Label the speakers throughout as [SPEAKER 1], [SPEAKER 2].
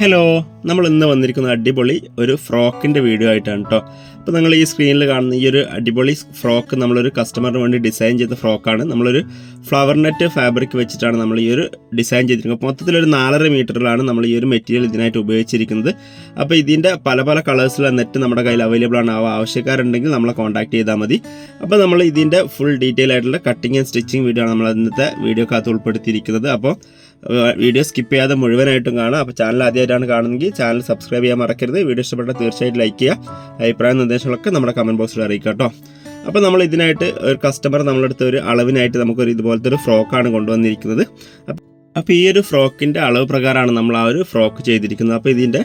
[SPEAKER 1] Hello നമ്മൾ ഇന്ന് വന്നിരിക്കുന്ന അടിപൊളി ഒരു ഫ്രോക്കിന്റെ വീഡിയോ ആയിട്ടാണ് കേട്ടോ അപ്പോൾ നിങ്ങൾ ഈ സ്ക്രീനിൽ കാണുന്ന ഈ ഒരു അടിപൊളി ഫ്രോക്ക് നമ്മളൊരു കസ്റ്റമറിന് വേണ്ടി ഡിസൈൻ ചെയ്ത ഫ്രോക്കാണ്. നമ്മളൊരു ഫ്ലവർ നെറ്റ് ഫാബ്രിക് വെച്ചിട്ടാണ് നമ്മൾ ഈ ഒരു ഡിസൈൻ ചെയ്തിരിക്കുന്നത്. മൊത്തത്തിലൊരു നാലര മീറ്ററിലാണ് നമ്മൾ ഈ ഒരു മെറ്റീരിയൽ ഇതിനായിട്ട് ഉപയോഗിച്ചിരിക്കുന്നത്. അപ്പോൾ ഇതിന്റെ പല പല കളേഴ്സിലുള്ള നെറ്റ് നമ്മുടെ കയ്യിൽ അവൈലബിൾ ആണ്. ആ ആവശ്യക്കാരുണ്ടെങ്കിൽ നമ്മളെ കോൺടാക്ട് ചെയ്താൽ മതി. അപ്പോൾ നമ്മൾ ഇതിന്റെ ഫുൾ ഡീറ്റെയിൽ ആയിട്ടുള്ള കട്ടിങ് ആൻഡ് സ്റ്റിച്ചിങ് വീഡിയോ ആണ് നമ്മൾ ഇന്നത്തെ വീഡിയോക്കകത്ത് ഉൾപ്പെടുത്തിയിരിക്കുന്നത്. അപ്പോൾ വീഡിയോ സ്കിപ്പ് ചെയ്യാതെ മുഴുവനായിട്ടും കാണാം അപ്പോൾ ചാനൽ ആദ്യമായിട്ടാണ് കാണുന്നതെങ്കിൽ ചാനൽ സബ്സ്ക്രൈബ് ചെയ്യാൻ മറക്കരുത്. വീഡിയോ ഇഷ്ടപ്പെട്ടാൽ തീർച്ചയായിട്ടും ലൈക്ക് ചെയ്യുക. അഭിപ്രായ നിർദ്ദേശങ്ങളൊക്കെ നമ്മുടെ കമന്റ് ബോക്സിൽ അറിയിക്കുക കേട്ടോ. അപ്പോൾ നമ്മൾ ഇതിനായിട്ട് ഒരു കസ്റ്റമർ നമ്മളടുത്ത് ഒരു അളവിനായിട്ട് നമുക്കൊരു ഇതുപോലത്തെ ഒരു ഫ്രോക്കാണ് കൊണ്ടുവന്നിരിക്കുന്നത്. അപ്പോൾ ഈ ഒരു ഫ്രോക്കിന്റെ അളവ് പ്രകാരമാണ് നമ്മൾ ആ ഒരു ഫ്രോക്ക് ചെയ്തിരിക്കുന്നത്. അപ്പോൾ ഇതിന്റെ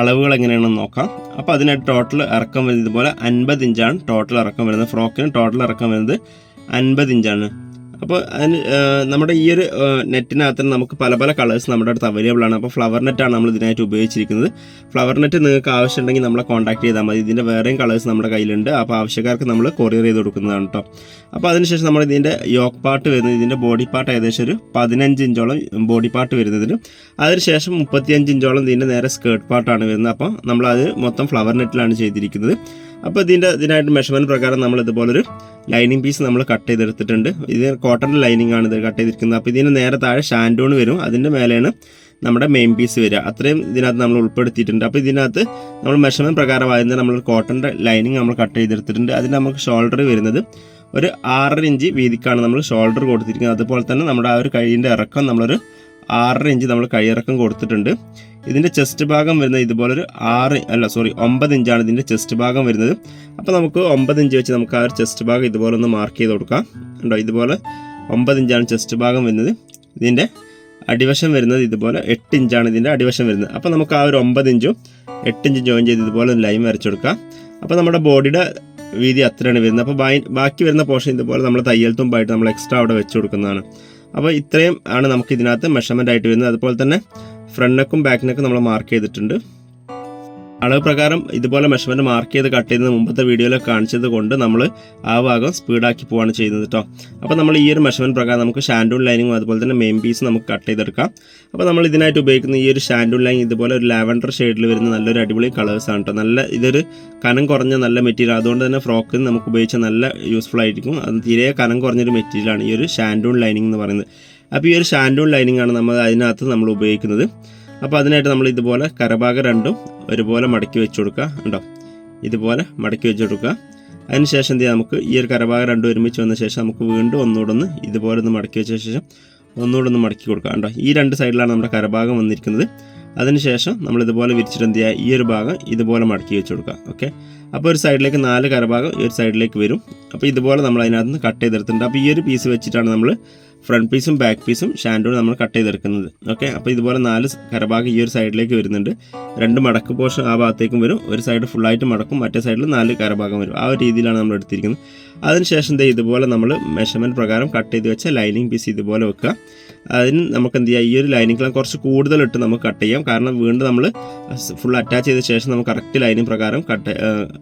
[SPEAKER 1] അളവുകൾ എങ്ങനെയാണെന്ന് നോക്കാം. അപ്പോൾ അതിനായിട്ട് ടോട്ടൽ ഇറക്കം വരുന്നത് ഇതുപോലെ അൻപത് ഇഞ്ചാണ് ടോട്ടൽ ഇറക്കം വരുന്നത്. ഫ്രോക്കിന് ടോട്ടൽ ഇറക്കം വരുന്നത് അൻപത് ഇഞ്ചാണ്. അപ്പോൾ അതിന് നമ്മുടെ ഈ ഒരു നെറ്റിനകത്ത് നമുക്ക് പല പല കളേഴ്സ് നമ്മുടെ അടുത്ത് അവൈലബിൾ ആണ്. അപ്പോൾ ഫ്ലവർ നെറ്റാണ് നമ്മൾ ഇതിനായിട്ട് ഉപയോഗിച്ചിരിക്കുന്നത്. ഫ്ലവർ നെറ്റ് നിങ്ങൾക്ക് ആവശ്യമുണ്ടെങ്കിൽ നമ്മളെ കോൺടാക്ട് ചെയ്താൽ മതി. ഇതിന്റെ വേറെയും കളേഴ്സ് നമ്മുടെ കയ്യിലുണ്ട്. അപ്പോൾ ആവശ്യക്കാർക്ക് നമ്മൾ കൊറിയർ ചെയ്ത് കൊടുക്കുന്നതാണ് കേട്ടോ അപ്പോൾ അതിനുശേഷം നമ്മൾ ഇതിന്റെ യോക്ക് പാർട്ട് വരുന്നത് ഇതിന്റെ ബോഡി പാർട്ട് ഏകദേശം ഒരു പതിനഞ്ച് ഇഞ്ചോളം ബോഡി പാർട്ട് വരുന്നതിന്. അതിനുശേഷം മുപ്പത്തിയഞ്ച് ഇഞ്ചോളം ഇതിന്റെ നേരെ സ്കേർട്ട് പാർട്ടാണ് വരുന്നത്. അപ്പോൾ നമ്മളത് മൊത്തം ഫ്ലവർ നെറ്റിലാണ് ചെയ്തിരിക്കുന്നത്. അപ്പോൾ ഇതിന്റെ ഇതിനായിട്ട് മെഷർമെന്റ് പ്രകാരം നമ്മൾ ഇതുപോലൊരു ലൈനിങ് പീസ് നമ്മൾ കട്ട് ചെയ്തെടുത്തിട്ടുണ്ട്. ഇത് കോട്ടന്റെ ലൈനിങ് ആണ് ഇത് കട്ട് ചെയ്തിരിക്കുന്നത്. അപ്പോൾ ഇതിന് നേരെ താഴെ ഷാൻഡോൺ വരും. അതിന്റെ മേലെയാണ് നമ്മുടെ മെയിൻ പീസ് വരിക. അത്രയും ഇതിനകത്ത് നമ്മൾ ഉൾപ്പെടുത്തിയിട്ടുണ്ട്. അപ്പോൾ ഇതിനകത്ത് നമ്മൾ മെഷർമെന്റ് പ്രകാരം ആയിരുന്ന നമ്മൾ കോട്ടന്റെ ലൈനിങ് നമ്മൾ കട്ട് ചെയ്തെടുത്തിട്ടുണ്ട്. അതിന് നമുക്ക് ഷോൾഡർ വരുന്നത് ഒരു ആറര ഇഞ്ച് വീതിക്കാണ് നമ്മൾ ഷോൾഡർ കൊടുത്തിരിക്കുന്നത്. അതുപോലെ തന്നെ നമ്മുടെ ആ ഒരു കൈയിന്റെ ഇറക്കം നമ്മളൊരു ആറര ഇഞ്ച് നമ്മൾ കൈയിറക്കം കൊടുത്തിട്ടുണ്ട്. ഇതിന്റെ ചെസ്റ്റ് ഭാഗം വരുന്നത് ഇതുപോലൊരു ആറ് അല്ല സോറി ഒമ്പത് ഇഞ്ചാണ് ഇതിന്റെ ചെസ്റ്റ് ഭാഗം വരുന്നത്. അപ്പോൾ നമുക്ക് ഒമ്പത് ഇഞ്ച് വെച്ച് നമുക്ക് ആ ഒരു ചെസ്റ്റ് ഭാഗം ഇതുപോലെ ഒന്ന് മാർക്ക് ചെയ്ത് കൊടുക്കാം. ഉണ്ടോ ഇതുപോലെ ഒമ്പത് ഇഞ്ചാണ് ചെസ്റ്റ് ഭാഗം വരുന്നത്. ഇതിന്റെ അടിവശം വരുന്നത് ഇതുപോലെ എട്ട് ഇഞ്ചാണ് ഇതിന്റെ അടിവശം വരുന്നത്. അപ്പോൾ നമുക്ക് ആ ഒരു ഒമ്പത് ഇഞ്ചും എട്ട് ഇഞ്ചും ജോയിൻ ചെയ്ത് ഇതുപോലെ ഒരു ലൈൻ വരച്ചു കൊടുക്കാം. അപ്പോൾ നമ്മുടെ ബോഡിയുടെ വീതി അത്രയാണ് വരുന്നത്. അപ്പോൾ ബാക്കി വരുന്ന പോർഷൻ ഇതുപോലെ നമ്മൾ തയ്യൽ തുമ്പായിട്ട് നമ്മൾ എക്സ്ട്രാ അവിടെ വെച്ച് കൊടുക്കുന്നതാണ്. അപ്പോൾ ഇത്രയും ആണ് നമുക്ക് ഇതിനകത്ത് മെഷർമെന്റ് ആയിട്ട് വരുന്നത്. അതുപോലെ തന്നെ ഫ്രണ്ട് നെക്കും ബാക്ക് നെക്കും നമ്മൾ മാർക്ക് ചെയ്തിട്ടുണ്ട്. അളവ് പ്രകാരം ഇതുപോലെ മെഷർമെന്റ് മാർക്ക് ചെയ്ത് കട്ട് ചെയ്യുന്നത് മുമ്പത്തെ വീഡിയോയിൽ കാണിച്ചത് കൊണ്ട് നമ്മൾ ആ ഭാഗം സ്പീഡാക്കി പോവാണ് ചെയ്യുന്നത് കേട്ടോ അപ്പോൾ നമ്മൾ ഈ ഒരു മെഷർമെന്റ് പ്രകാരം നമുക്ക് ഷാൻഡൂൺ ലൈനിങ്ങും അതുപോലെ തന്നെ മെയിൻ പീസ് നമുക്ക് കട്ട് ചെയ്തെടുക്കാം. അപ്പോൾ നമ്മൾ ഇതിനായിട്ട് ഉപയോഗിക്കുന്ന ഈ ഒരു ഷാൻഡൂൺ ലൈൻ ഇതുപോലെ ഒരു ലാവൻഡർ ഷെയ്ഡിൽ വരുന്ന നല്ലൊരു അടിപൊളി കളേഴ്സ് ആണ് കേട്ടോ നല്ല ഇതൊരു കനം കുറഞ്ഞ നല്ല മെറ്റീരിയൽ അതുകൊണ്ട് തന്നെ ഫ്രോക്കിന് നമുക്ക് ഉപയോഗിച്ചാൽ നല്ല യൂസ്ഫുൾ ആയിരിക്കും. അത് തീരെ കനം കുറഞ്ഞൊരു മെറ്റീരിയലാണ് ഈ ഒരു ഷാൻഡൂൺ ലൈനിങ് എന്ന് പറയുന്നത്. അപ്പോൾ ഈ ഒരു ഷാൻഡൂൺ ലൈനിങ് ആണ് നമ്മൾ അതിനകത്ത് നമ്മൾ ഉപയോഗിക്കുന്നത്. അപ്പോൾ അതിനായിട്ട് നമ്മൾ ഇതുപോലെ കരഭാഗം രണ്ടും ഒരുപോലെ മടക്കി വെച്ച് കൊടുക്കുക. ഉണ്ടോ ഇതുപോലെ മടക്കി വെച്ച് കൊടുക്കുക. അതിനുശേഷം എന്ത് ചെയ്യാം നമുക്ക് ഈ ഒരു കരഭാഗം രണ്ടും ഒരുമിച്ച് വന്ന ശേഷം നമുക്ക് വീണ്ടും ഒന്നുകൂടെ ഒന്ന് ഇതുപോലെ ഒന്ന് മടക്കി വെച്ച ശേഷം ഒന്നുകൂടെ ഒന്ന് മടക്കി കൊടുക്കുക. ഉണ്ടോ ഈ രണ്ട് സൈഡിലാണ് നമ്മുടെ കരഭാഗം വന്നിരിക്കുന്നത്. അതിനുശേഷം നമ്മൾ ഇതുപോലെ വിരിച്ചിട്ട് എന്ത് ചെയ്യുക? ഈ ഒരു ഭാഗം ഇതുപോലെ മടക്കി വെച്ച് കൊടുക്കുക. ഓക്കെ? അപ്പോൾ ഒരു സൈഡിലേക്ക് നാല് കരഭാഗം ഈ ഒരു സൈഡിലേക്ക് വരും. അപ്പോൾ ഇതുപോലെ നമ്മൾ അതിനകത്ത് നിന്ന് കട്ട് ചെയ്തെടുത്തിട്ടുണ്ട്. അപ്പോൾ ഈ ഒരു പീസ് വെച്ചിട്ടാണ് നമ്മൾ ഫ്രണ്ട് പീസും ബാക്ക് പീസും ഷാൻഡോ നമ്മൾ കട്ട് ചെയ്തെടുക്കുന്നത്. ഓക്കെ അപ്പോൾ ഇതുപോലെ നാല് കരഭാഗം ഈ ഒരു സൈഡിലേക്ക് വരുന്നുണ്ട്. രണ്ട് മടക്ക് പോർഷൻ ആ ഭാഗത്തേക്കും വരും. ഒരു സൈഡ് ഫുള്ളായിട്ട് മടക്കും. മറ്റേ സൈഡിൽ നാല് കരഭാഗം വരും. ആ ഒരു രീതിയിലാണ് നമ്മൾ എടുത്തിരിക്കുന്നത്. അതിനുശേഷം ദേ ഇതുപോലെ നമ്മൾ മെഷർമെന്റ് പ്രകാരം കട്ട് ചെയ്ത് വെച്ച ലൈനിങ് പീസ് ഇതുപോലെ വെക്കുക. അതിന് നമുക്ക് എന്ത് ചെയ്യാം? ഈ ഒരു ലൈനിങ്ങിലും കുറച്ച് കൂടുതലിട്ട് നമുക്ക് കട്ട് ചെയ്യാം. കാരണം വീണ്ടും നമ്മൾ ഫുൾ അറ്റാച്ച് ചെയ്ത ശേഷം നമുക്ക് കറക്റ്റ് ലൈനിങ് പ്രകാരം കട്ട്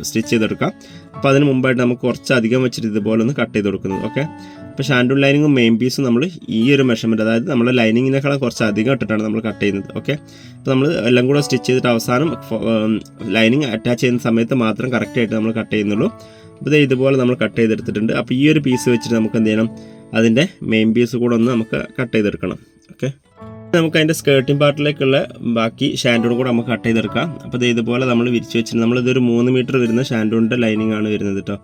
[SPEAKER 1] സ്റ്റിച്ച് ചെയ്തെടുക്കാം. അപ്പോൾ അതിന് മുമ്പായിട്ട് നമുക്ക് കുറച്ച് അധികം വെച്ചിട്ട് ഇതുപോലെ ഒന്ന് കട്ട് ചെയ്ത് കൊടുക്കുന്നത് ഓക്കെ അപ്പോൾ ഷാൻഡൂൺ ലൈനിങ്ങും മെയിൻ പീസും നമ്മൾ ഈ ഒരു മെഷർമെന്റ് അതായത് നമ്മൾ ലൈനിങ്ങിനേക്കാളും കുറച്ച് അധികം ഇട്ടിട്ടാണ് നമ്മൾ കട്ട് ചെയ്യുന്നത് ഓക്കെ അപ്പോൾ നമ്മൾ എല്ലാം കൂടെ സ്റ്റിച്ച് ചെയ്തിട്ട് അവസാനം ലൈനിങ് അറ്റാച്ച് ചെയ്യുന്ന സമയത്ത് മാത്രം കറക്റ്റായിട്ട് നമ്മൾ കട്ട് ചെയ്യുന്നുള്ളൂ. അപ്പോൾ ഇതുപോലെ നമ്മൾ കട്ട് ചെയ്തെടുത്തിട്ടുണ്ട്. അപ്പോൾ ഈ ഒരു പീസ് വെച്ചിട്ട് നമുക്ക് എന്ത് ചെയ്യണം? അതിന്റെ മെയിൻ പീസ് കൂടെ ഒന്ന് നമുക്ക് കട്ട് ചെയ്തെടുക്കണം. ഓക്കെ നമുക്ക് അതിന്റെ സ്കേർട്ടിംഗ് പാർട്ടിലേക്കുള്ള ബാക്കി ഷാൻഡൂൺ കൂടെ നമുക്ക് കട്ട് ചെയ്തെടുക്കാം. അപ്പോൾ ഇത് ഇതുപോലെ നമ്മൾ വിരിച്ച് വെച്ചിട്ട് നമ്മളിതൊരു മൂന്ന് മീറ്റർ വരുന്ന ഷാൻഡൂണിന്റെ ലൈനിങ് ആണ് വരുന്നത് കേട്ടോ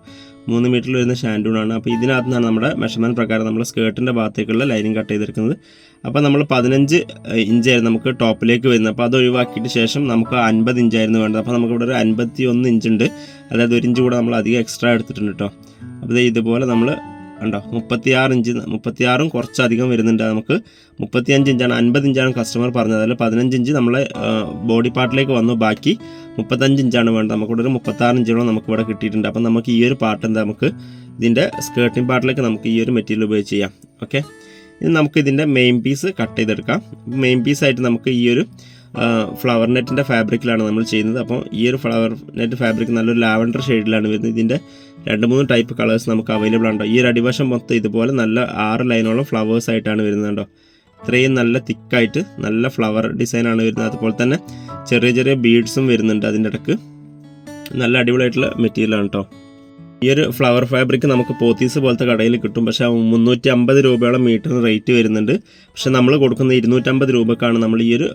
[SPEAKER 1] മൂന്ന് മീറ്റർ വരുന്ന ഷാൻഡൂണാണ് അപ്പോൾ ഇതിനകത്ത് നിന്നാണ് നമ്മുടെ മെഷർമെന്റ് പ്രകാരം നമ്മൾ സ്കേർട്ടിന്റെ ഭാഗത്തേക്കുള്ള ലൈനിങ് കട്ട് ചെയ്തെടുക്കുന്നത്. അപ്പോൾ നമ്മൾ പതിനഞ്ച് ഇഞ്ചായിരുന്നു നമുക്ക് ടോപ്പിലേക്ക് വരുന്നത്. അപ്പോൾ അത് ഒഴിവാക്കിയിട്ട് ശേഷം നമുക്ക് അൻപത് ഇഞ്ചായിരുന്നു വേണ്ടത്. അപ്പോൾ നമുക്കിവിടെ ഒരു അൻപത്തി ഒന്ന് ഇഞ്ചുണ്ട് അതായത് ഒരു ഇഞ്ച് കൂടെ നമ്മൾ അധികം എക്സ്ട്രാ എടുത്തിട്ടുണ്ട് കേട്ടോ അപ്പോൾ ഇതുപോലെ നമ്മൾ ഉണ്ടോ മുപ്പത്തിയാറ് ഇഞ്ച് മുപ്പത്തിയാറും കുറച്ചധികം വരുന്നുണ്ട്. നമുക്ക് മുപ്പത്തിയഞ്ച് ഇഞ്ചാണ് അൻപത് ഇഞ്ചാണ് കസ്റ്റമർ പറഞ്ഞത്. അതിൽ പതിനഞ്ച് ഇഞ്ച് നമ്മളെ ബോഡി പാർട്ടിലേക്ക് വന്നു. ബാക്കി മുപ്പത്തഞ്ച് ഇഞ്ചാണ് വേണ്ടത്. നമുക്കിവിടെ ഒരു മുപ്പത്താറ് ഇഞ്ചോളം നമുക്ക് ഇവിടെ കിട്ടിയിട്ടുണ്ട്. അപ്പം നമുക്ക് ഈ ഒരു പാർട്ട് എന്താ നമുക്ക് ഇതിന്റെ സ്കേർട്ടിംഗ് പാർട്ടിലേക്ക് നമുക്ക് ഈ ഒരു മെറ്റീരിയൽ ഉപയോഗിച്ച് ചെയ്യാം. ഓക്കെ ഇനി നമുക്ക് ഇതിന്റെ മെയിൻ പീസ് കട്ട് ചെയ്തെടുക്കാം. മെയിൻ പീസായിട്ട് നമുക്ക് ഈ ഒരു ഫ്ലവർ നെറ്റിന്റെ ഫാബ്രിക്കിലാണ് നമ്മൾ ചെയ്യുന്നത്. അപ്പോൾ ഈ ഒരു ഫ്ലവർ നെറ്റ് ഫാബ്രിക് നല്ലൊരു ലാവൻഡർ ഷെയ്ഡിലാണ് വരുന്നത്. ഇതിന്റെ രണ്ട് മൂന്ന് ടൈപ്പ് കളേഴ്സ് നമുക്ക് അവൈലബിൾ ഉണ്ടോ ഈ ഒരു അടിവശം മൊത്തം ഇതുപോലെ നല്ല ആറ് ലൈനോളം ഫ്ലവേഴ്സ് ആയിട്ടാണ് വരുന്നത് കേട്ടോ ഇത്രയും നല്ല തിക്കായിട്ട് നല്ല ഫ്ലവർ ഡിസൈനാണ് വരുന്നത്. അതുപോലെ തന്നെ ചെറിയ ചെറിയ ബീഡ്സും വരുന്നുണ്ട് അതിന്റെ ഇടയ്ക്ക് നല്ല അടിപൊളിയായിട്ടുള്ള മെറ്റീരിയലാണ് കേട്ടോ ഈ ഒരു ഫ്ലവർ ഫാബ്രിക് നമുക്ക് പോത്തീസ് പോലത്തെ കടയിൽ കിട്ടും. പക്ഷേ മുന്നൂറ്റി അമ്പത് രൂപയോളം മീറ്ററിന് റേറ്റ് വരുന്നുണ്ട്. പക്ഷേ നമ്മൾ കൊടുക്കുന്ന ഇരുന്നൂറ്റമ്പത് രൂപക്കാണ് നമ്മൾ ഈ ഒരു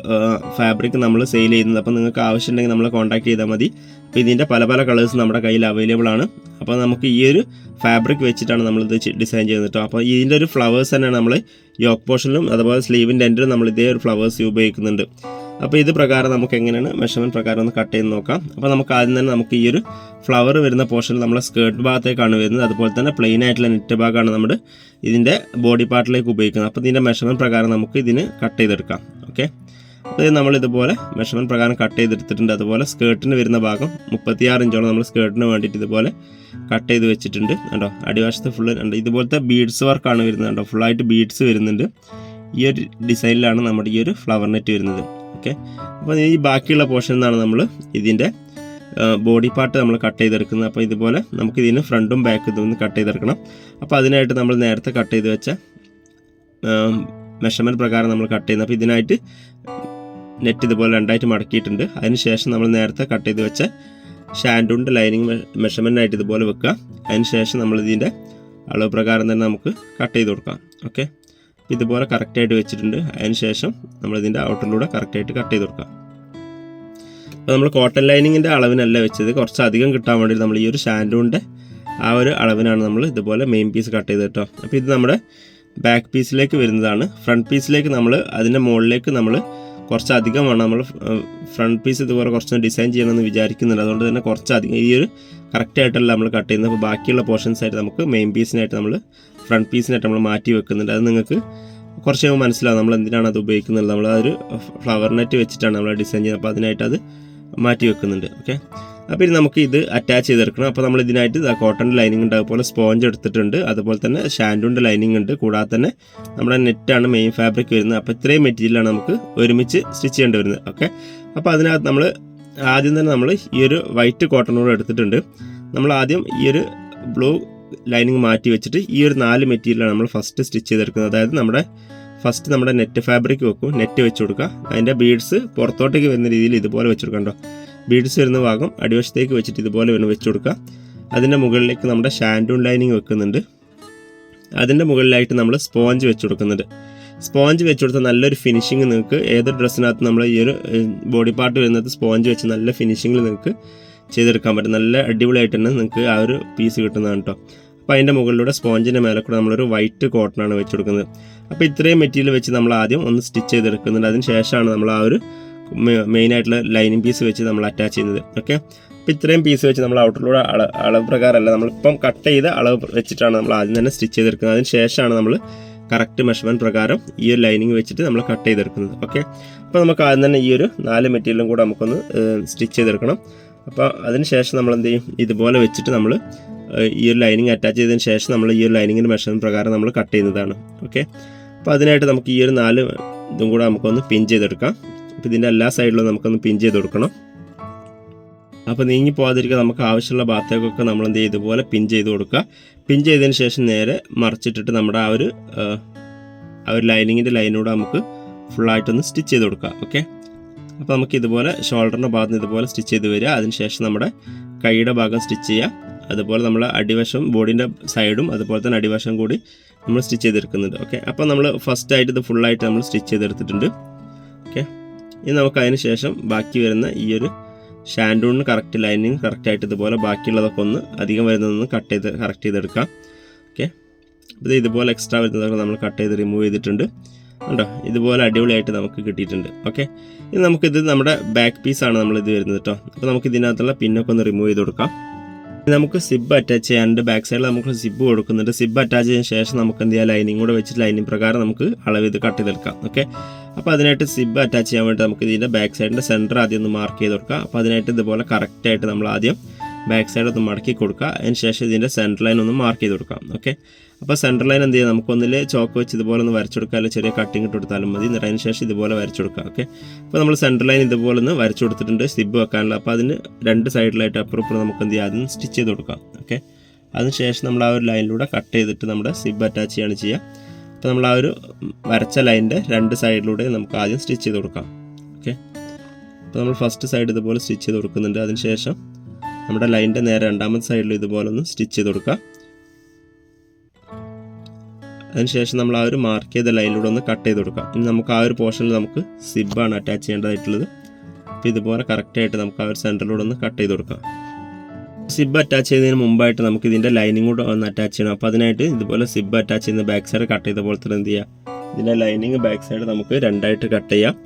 [SPEAKER 1] ഫാബ്രിക് നമ്മൾ സെയിൽ ചെയ്യുന്നത്. അപ്പോൾ നിങ്ങൾക്ക് ആവശ്യമുണ്ടെങ്കിൽ നമ്മളെ കോൺടാക്ട് ചെയ്താൽ മതി. അപ്പോൾ ഇതിന്റെ പല പല കളേഴ്സ് നമ്മുടെ കയ്യിൽ അവൈലബിൾ ആണ്. അപ്പോൾ നമുക്ക് ഈ ഒരു ഫാബ്രിക് വെച്ചിട്ടാണ് നമ്മളിത് ഡിസൈൻ ചെയ്യുന്നത് അപ്പോൾ ഇതിന്റെ ഒരു ഫ്ലവേഴ്സ് തന്നെയാണ് നമ്മൾ യോക്ക് പോർഷനിലും അതുപോലെ സ്ലീവിന്റെ എൻഡിലും നമ്മൾ ഇതേ ഒരു ഫ്ലവേഴ്സ് ഉപയോഗിക്കുന്നുണ്ട്. അപ്പോൾ ഇത് പ്രകാരം നമുക്ക് എങ്ങനെയാണ് മെഷർമെന്റ് പ്രകാരം ഒന്ന് കട്ട് ചെയ്ത് നോക്കാം. അപ്പോൾ നമുക്ക് ആദ്യം തന്നെ നമുക്ക് ഈ ഒരു ഫ്ലവർ വരുന്ന പോർഷനിൽ നമ്മളെ സ്കേർട്ട് ഭാഗത്തേക്കാണ് വരുന്നത്. അതുപോലെ തന്നെ പ്ലെയിൻ ആയിട്ടുള്ള നെറ്റ് ഭാഗമാണ് നമ്മൾ ഇതിന്റെ ബോഡി പാർട്ടിലേക്ക് ഉപയോഗിക്കുന്നത്. അപ്പോൾ ഇതിന്റെ മെഷർമെന്റ് പ്രകാരം നമുക്ക് ഇതിന് കട്ട് ചെയ്തെടുക്കാം. ഓക്കെ അപ്പോൾ നമ്മൾ ഇതുപോലെ മെഷർമെന്റ് പ്രകാരം കട്ട് ചെയ്തെടുത്തിട്ടുണ്ട്. അതുപോലെ സ്കേർട്ടിന് വരുന്ന ഭാഗം മുപ്പത്തിയാറ് ഇഞ്ചോളം നമ്മൾ സ്കേർട്ടിന് വേണ്ടിയിട്ട് ഇതുപോലെ കട്ട് ചെയ്ത് വെച്ചിട്ടുണ്ട്. കണ്ടോ? അടിവശത്ത് ഫുള്ള് ഉണ്ട് ഇതുപോലത്തെ ബീഡ്സ് വർക്കാണ് വരുന്നത്. കണ്ടോ? ഫുള്ളായിട്ട് ബീഡ്സ് വരുന്നുണ്ട്. ഈ ഒരു ഡിസൈനിലാണ് നമ്മുടെ ഈ ഒരു ഫ്ലവർ നെറ്റ് വരുന്നത്. ഓക്കെ. അപ്പോൾ ഈ ബാക്കിയുള്ള പോർഷൻ നിന്നാണ് നമ്മൾ ഇതിന്റെ ബോഡി പാർട്ട് നമ്മൾ കട്ട് ചെയ്തെടുക്കുന്നത്. അപ്പോൾ ഇതുപോലെ നമുക്ക് ഇതിന് ഫ്രണ്ടും ബാക്കും ഇതൊന്ന് കട്ട് ചെയ്തെടുക്കണം. അപ്പോൾ അതിനായിട്ട് നമ്മൾ നേരത്തെ കട്ട് ചെയ്ത് വെച്ച മെഷർമെന്റ് പ്രകാരം നമ്മൾ കട്ട് ചെയ്യുന്നത്. അപ്പോൾ ഇതിനായിട്ട് നെറ്റ് ഇതുപോലെ രണ്ടായിട്ട് മടക്കിയിട്ടുണ്ട്. അതിനുശേഷം നമ്മൾ നേരത്തെ കട്ട് ചെയ്ത് വെച്ച ഷാൻഡുണ്ട് ലൈനിങ് മെഷർമെന്റായിട്ട് ഇതുപോലെ വെക്കുക. അതിനുശേഷം നമ്മൾ ഇതിന്റെ അളവ് പ്രകാരം തന്നെ നമുക്ക് കട്ട് ചെയ്ത് കൊടുക്കാം. ഓക്കെ. ഇതുപോലെ കറക്റ്റായിട്ട് വെച്ചിട്ടുണ്ട്. അതിന് ശേഷം നമ്മളിതിന്റെ ഔട്ടറിലൂടെ കറക്റ്റായിട്ട് കട്ട് ചെയ്ത് കൊടുക്കാം അപ്പോൾ നമ്മൾ കോട്ടൺ ലൈനിങ്ങിന്റെ അളവിനല്ല വെച്ചത്. കുറച്ച് അധികം കിട്ടാൻ വേണ്ടി നമ്മൾ ഈ ഒരു ഷാൻഡൂണിന്റെ ആ ഒരു അളവിനാണ് നമ്മൾ ഇതുപോലെ മെയിൻ പീസ് കട്ട് ചെയ്ത് കേട്ടോ അപ്പോൾ ഇത് നമ്മുടെ ബാക്ക് പീസിലേക്ക് വരുന്നതാണ്. ഫ്രണ്ട് പീസിലേക്ക് നമ്മൾ അതിന്റെ മുകളിലേക്ക് നമ്മൾ കുറച്ച് അധികമാണ് നമ്മൾ ഫ്രണ്ട് പീസ് ഇതുപോലെ കുറച്ച് ഡിസൈൻ ചെയ്യണമെന്ന് വിചാരിക്കുന്നുണ്ട്. അതുകൊണ്ട് തന്നെ കുറച്ച് അധികം ഈ ഒരു കറക്റ്റ് ആയിട്ടല്ല നമ്മൾ കട്ട് ചെയ്യുന്നത്. അപ്പോൾ ബാക്കിയുള്ള പോർഷൻസ് ആയിട്ട് നമുക്ക് മെയിൻ പീസിനായിട്ട് നമ്മൾ ഫ്രണ്ട് പീസിനായിട്ട് നമ്മൾ മാറ്റി വെക്കുന്നുണ്ട്. അത് നിങ്ങൾക്ക് കുറച്ച് മനസ്സിലാവും നമ്മൾ എന്തിനാണ് അത് ഉപയോഗിക്കുന്നത്. നമ്മൾ ആ ഒരു ഫ്ലവർ നെറ്റ് വെച്ചിട്ടാണ് നമ്മൾ ഡിസൈൻ ചെയ്യുന്നത്. അപ്പോൾ അതിനായിട്ട് അത് മാറ്റി വെക്കുന്നുണ്ട്. ഓക്കെ? അപ്പോൾ ഇനി നമുക്ക് ഇത് അറ്റാച്ച് ചെയ്തെടുക്കണം. അപ്പോൾ നമ്മൾ ഇതിനായിട്ട് കോട്ടൺ ലൈനിങ് ഉണ്ട്. അതുപോലെ സ്പോഞ്ച് എടുത്തിട്ടുണ്ട്. അതുപോലെ തന്നെ ഷാൻഡൂണ്ട് ലൈനിങ് ഉണ്ട്. കൂടാതെ തന്നെ നമ്മുടെ നെറ്റാണ് മെയിൻ ഫാബ്രിക് വരുന്നത്. അപ്പോൾ ഇത്രയും മെറ്റീരിയലാണ് നമുക്ക് ഒരുമിച്ച് സ്റ്റിച്ച് ചെയ്യേണ്ടി വരുന്നത്. ഓക്കെ? അപ്പോൾ അതിനകത്ത് നമ്മൾ ആദ്യം തന്നെ നമ്മൾ ഈ ഒരു വൈറ്റ് കോട്ടൺ കൂടെ എടുത്തിട്ടുണ്ട്. നമ്മൾ ആദ്യം ഈ ഒരു ബ്ലൂ ലൈനിങ് മാറ്റി വെച്ചിട്ട് ഈ ഒരു നാല് മെറ്റീരിയലാണ് നമ്മൾ ഫസ്റ്റ് സ്റ്റിച്ച് ചെയ്തെടുക്കുന്നത്. അതായത് നമ്മുടെ ഫസ്റ്റ് നമ്മുടെ നെറ്റ് ഫാബ്രിക് വെക്കും. നെറ്റ് വെച്ച് കൊടുക്കുക. അതിന്റെ ബീഡ്സ് പുറത്തോട്ടേക്ക് വരുന്ന രീതിയിൽ ഇതുപോലെ വെച്ച് കൊടുക്കണ്ടോ ബീഡ്സ് വരുന്ന ഭാഗം അടിവശത്തേക്ക് വെച്ചിട്ട് ഇതുപോലെ വേണം വെച്ച് കൊടുക്കുക. അതിന്റെ മുകളിലേക്ക് നമ്മുടെ ഷാൻഡൂൺ ലൈനിങ് വെക്കുന്നുണ്ട്. അതിന്റെ മുകളിലായിട്ട് നമ്മൾ സ്പോഞ്ച് വെച്ച് കൊടുക്കുന്നുണ്ട്. സ്പോഞ്ച് വെച്ച് കൊടുത്താൽ നല്ലൊരു ഫിനിഷിങ് നിങ്ങൾക്ക്. ഏത് ഡ്രസ്സിനകത്ത് നമ്മൾ ഈ ഒരു ബോഡി പാർട്ട് വരുന്നത് സ്പോഞ്ച് വെച്ച് നല്ല ഫിനിഷിങ്ങിൽ നിങ്ങൾക്ക് ചെയ്തെടുക്കാൻ പറ്റും. നല്ല അടിപൊളിയായിട്ട് തന്നെ നിങ്ങൾക്ക് ആ ഒരു പീസ് കിട്ടുന്നതാണ് കേട്ടോ അപ്പോൾ അതിന്റെ മുകളിലൂടെ സ്പോഞ്ചിന്റെ മേലെ കൂടെ നമ്മളൊരു വൈറ്റ് കോട്ടൺ വെച്ച് കൊടുക്കുന്നത്. അപ്പോൾ ഇത്രയും മെറ്റീരിയൽ വെച്ച് നമ്മൾ ആദ്യം ഒന്ന് സ്റ്റിച്ച് ചെയ്തെടുക്കുന്നുണ്ട്. അതിന് ശേഷമാണ് നമ്മൾ ആ ഒരു മെയിൻ ആയിട്ടുള്ള ലൈനിങ് പീസ് വെച്ച് നമ്മൾ അറ്റാച്ച് ചെയ്യുന്നത്. ഓക്കെ അപ്പോൾ ഇത്രയും പീസ് വെച്ച് നമ്മൾ ഔട്ടറിലൂടെ അള അളവ് പ്രകാരമല്ല നമ്മളിപ്പം കട്ട് ചെയ്ത അളവ് വെച്ചിട്ടാണ് നമ്മൾ ആദ്യം തന്നെ സ്റ്റിച്ച് ചെയ്തെടുക്കുന്നത്. അതിന് ശേഷമാണ് നമ്മൾ കറക്റ്റ് മെഷർമെന്റ് പ്രകാരം ഈ ഒരു ലൈനിങ് വെച്ചിട്ട് നമ്മൾ കട്ട് ചെയ്തെടുക്കുന്നത്. ഓക്കെ അപ്പോൾ നമുക്ക് ആദ്യം തന്നെ ഈ ഒരു നാല് മെറ്റീരിയലും കൂടെ നമുക്കൊന്ന് സ്റ്റിച്ച് ചെയ്തെടുക്കണം. അപ്പോൾ അതിന് ശേഷം നമ്മൾ എന്ത് ചെയ്യും? ഇതുപോലെ വെച്ചിട്ട് നമ്മൾ ഈ ഒരു ലൈനിങ് അറ്റാച്ച് ചെയ്തതിന് ശേഷം നമ്മൾ ഈ ഒരു ലൈനിങ്ങിന്റെ മെഷർമെന്റ് പ്രകാരം നമ്മൾ കട്ട് ചെയ്യുന്നതാണ്. ഓക്കെ അപ്പോൾ അതിനായിട്ട് നമുക്ക് ഈ ഒരു നാല് ഇതും കൂടെ നമുക്കൊന്ന് പിൻ ചെയ്തെടുക്കാം. അപ്പോൾ ഇതിന്റെ എല്ലാ സൈഡിലും നമുക്കൊന്ന് പിൻ ചെയ്ത് കൊടുക്കണം. അപ്പോൾ നീങ്ങി പോകാതിരിക്കുക നമുക്ക് ആവശ്യമുള്ള ഭാഗത്തേക്കൊക്കെ നമ്മൾ എന്ത് ചെയ്യും? ഇതുപോലെ പിൻ ചെയ്ത് കൊടുക്കുക. പിൻ ചെയ്തതിന് ശേഷം നേരെ മറിച്ചിട്ടിട്ട് നമ്മുടെ ആ ഒരു ആ ഒരു ലൈനിങ്ങിന്റെ ലൈനിലൂടെ നമുക്ക് ഫുള്ളായിട്ടൊന്ന് സ്റ്റിച്ച് ചെയ്ത് കൊടുക്കുക. ഓക്കെ അപ്പോൾ നമുക്ക് ഇതുപോലെ ഷോൾഡറിന്റെ ഭാഗത്ത് ഇതുപോലെ സ്റ്റിച്ച് ചെയ്ത് വരിക. അതിനുശേഷം നമ്മുടെ കൈയുടെ ഭാഗം സ്റ്റിച്ച് ചെയ്യുക. അതുപോലെ നമ്മൾ അടിവശം ബോഡീന്റെ സൈഡും അതുപോലെ തന്നെ അടിവശം കൂടി നമ്മൾ സ്റ്റിച്ച് ചെയ്തെടുക്കുന്നുണ്ട്. ഓക്കെ അപ്പോൾ നമ്മൾ ഫസ്റ്റ് ആയിട്ട് ഇത് ഫുള്ളായിട്ട് നമ്മൾ സ്റ്റിച്ച് ചെയ്തെടുത്തിട്ടുണ്ട്. ഓക്കെ ഇനി നമുക്ക് അതിന് ശേഷം ബാക്കി വരുന്ന ഈ ഒരു ഷാൻഡൂണിന് കറക്റ്റ് ലൈനിങ് കറക്റ്റായിട്ട് ഇതുപോലെ ബാക്കിയുള്ളതൊക്കെ ഒന്ന് അധികം വരുന്നതൊന്ന് കട്ട് ചെയ്ത് കറക്റ്റ് ചെയ്തെടുക്കാം. ഓക്കെ ഇത് ഇതുപോലെ എക്സ്ട്രാ വരുന്നതൊക്കെ നമ്മൾ കട്ട് ചെയ്ത് റിമൂവ് ചെയ്തിട്ടുണ്ട്. ഉണ്ടോ ഇതുപോലെ അടിപൊളിയായിട്ട് നമുക്ക് കിട്ടിയിട്ടുണ്ട്. ഓക്കെ ഇനി നമുക്കിത് നമ്മുടെ ബാക്ക് പീസാണ് നമ്മൾ ഇത് വരുന്നത് കേട്ടോ അപ്പോൾ നമുക്ക് ഇതിനകത്തുള്ള പിന്നൊക്കെ ഒന്ന് റിമൂവ് ചെയ്ത് കൊടുക്കാം. നമുക്ക് സിബ് അറ്റാച്ച് ചെയ്യാനുണ്ട്. ബാക്ക് സൈഡിൽ നമുക്ക് സിബ് കൊടുക്കുന്നുണ്ട്. സിബ് അറ്റാച്ച് ചെയ്യുന്ന ശേഷം നമുക്ക് എന്ത് ചെയ്യാം? ലൈനിങ് കൂടെ വെച്ചിട്ട് ലൈനിങ് പ്രകാരം നമുക്ക് അളവ് ഇത് കട്ട് ചെയ്തെടുക്കാം. ഓക്കെ അപ്പോൾ അതിനായിട്ട് സിബ് അറ്റാച്ച് ചെയ്യാൻ വേണ്ടി നമുക്ക് ഇതിന്റെ ബാക്ക് സൈഡിന്റെ സെന്റർ ആദ്യം ഒന്ന് മാർക്ക് ചെയ്ത് കൊടുക്കാം. അപ്പോൾ അതിനായിട്ട് ഇതുപോലെ കറക്റ്റായിട്ട് നമ്മൾ ആദ്യം ബാക്ക് സൈഡ് ഒന്ന് മടക്കി കൊടുക്കുക. അതിന് ശേഷം ഇതിന്റെ സെന്റർ ലൈൻ ഒന്ന് മാർക്ക് ചെയ്ത് കൊടുക്കാം. ഓക്കെ അപ്പോൾ സെന്റർ ലൈൻ എന്ത് ചെയ്യാം? നമുക്കൊന്നിൽ ചോക്ക് വെച്ച് ഇതുപോലെ ഒന്ന് വരച്ചു അല്ലെങ്കിൽ ചെറിയ കട്ടിങ് ഇട്ട് കൊടുത്താലും മതി. എന്നിട്ട് അതിന് ശേഷം ഇതുപോലെ വരച്ചു കൊടുക്കുക. ഓക്കെ അപ്പോൾ നമ്മൾ സെന്റർ ലൈൻ ഇതുപോലെ ഒന്ന് വരച്ചു കൊടുത്തിട്ടുണ്ട്. സിബ് വെക്കാനുള്ള. അപ്പോൾ അതിന് രണ്ട് സൈഡിലായിട്ട് അപ്പുറം ഇപ്പുറം നമുക്ക് എന്ത് ചെയ്യാം? അതിന് സ്റ്റിച്ച് ചെയ്ത് കൊടുക്കാം. ഓക്കെ അതിന് ശേഷം നമ്മൾ ആ ഒരു ലൈനിലൂടെ കട്ട് ചെയ്തിട്ട് നമ്മുടെ സിബ് അറ്റാച്ച് ചെയ്യാണ് ചെയ്യുക. അപ്പോൾ നമ്മൾ ആ ഒരു വരച്ച ലൈനിന്റെ രണ്ട് സൈഡിലൂടെ നമുക്ക് ആദ്യം സ്റ്റിച്ച് ചെയ്ത് കൊടുക്കാം. ഓക്കെ അപ്പോൾ നമ്മൾ ഫസ്റ്റ് സൈഡ് ഇതുപോലെ സ്റ്റിച്ച് ചെയ്ത് കൊടുക്കുന്നുണ്ട്. അതിനുശേഷം നമ്മുടെ ലൈനിന്റെ നേരെ രണ്ടാമത്തെ സൈഡിൽ ഇതുപോലെ ഒന്ന് സ്റ്റിച്ച് ചെയ്ത് കൊടുക്കുക. അതിനുശേഷം നമ്മൾ ആ ഒരു മാർക്ക് ചെയ്ത ലൈനിലൂടെ ഒന്ന് കട്ട് ചെയ്ത് കൊടുക്കുക. ഇനി നമുക്ക് ആ ഒരു പോർഷനിൽ നമുക്ക് സിബാണ് അറ്റാച്ച് ചെയ്യേണ്ടതായിട്ടുള്ളത്. അപ്പോൾ ഇതുപോലെ കറക്റ്റായിട്ട് നമുക്ക് ആ ഒരു സെന്ററിലൂടെ ഒന്ന് കട്ട് ചെയ്ത് കൊടുക്കാം. സിബ് അറ്റാച്ച് ചെയ്യുന്നതിന് മുമ്പായിട്ട് നമുക്ക് ഇതിന്റെ ലൈനിങ് കൂടെ ഒന്ന് അറ്റാച്ച് ചെയ്യണം. അപ്പോൾ അതിനായിട്ട് ഇതുപോലെ സിബ് അറ്റാച്ച് ചെയ്യുന്ന ബാക്ക് സൈഡ് കട്ട് ചെയ്ത പോലെ തന്നെ എന്ത് ചെയ്യുക ഇതിന്റെ ലൈനിങ് ബാക്ക് സൈഡ് നമുക്ക് രണ്ടായിട്ട് കട്ട് ചെയ്യാം.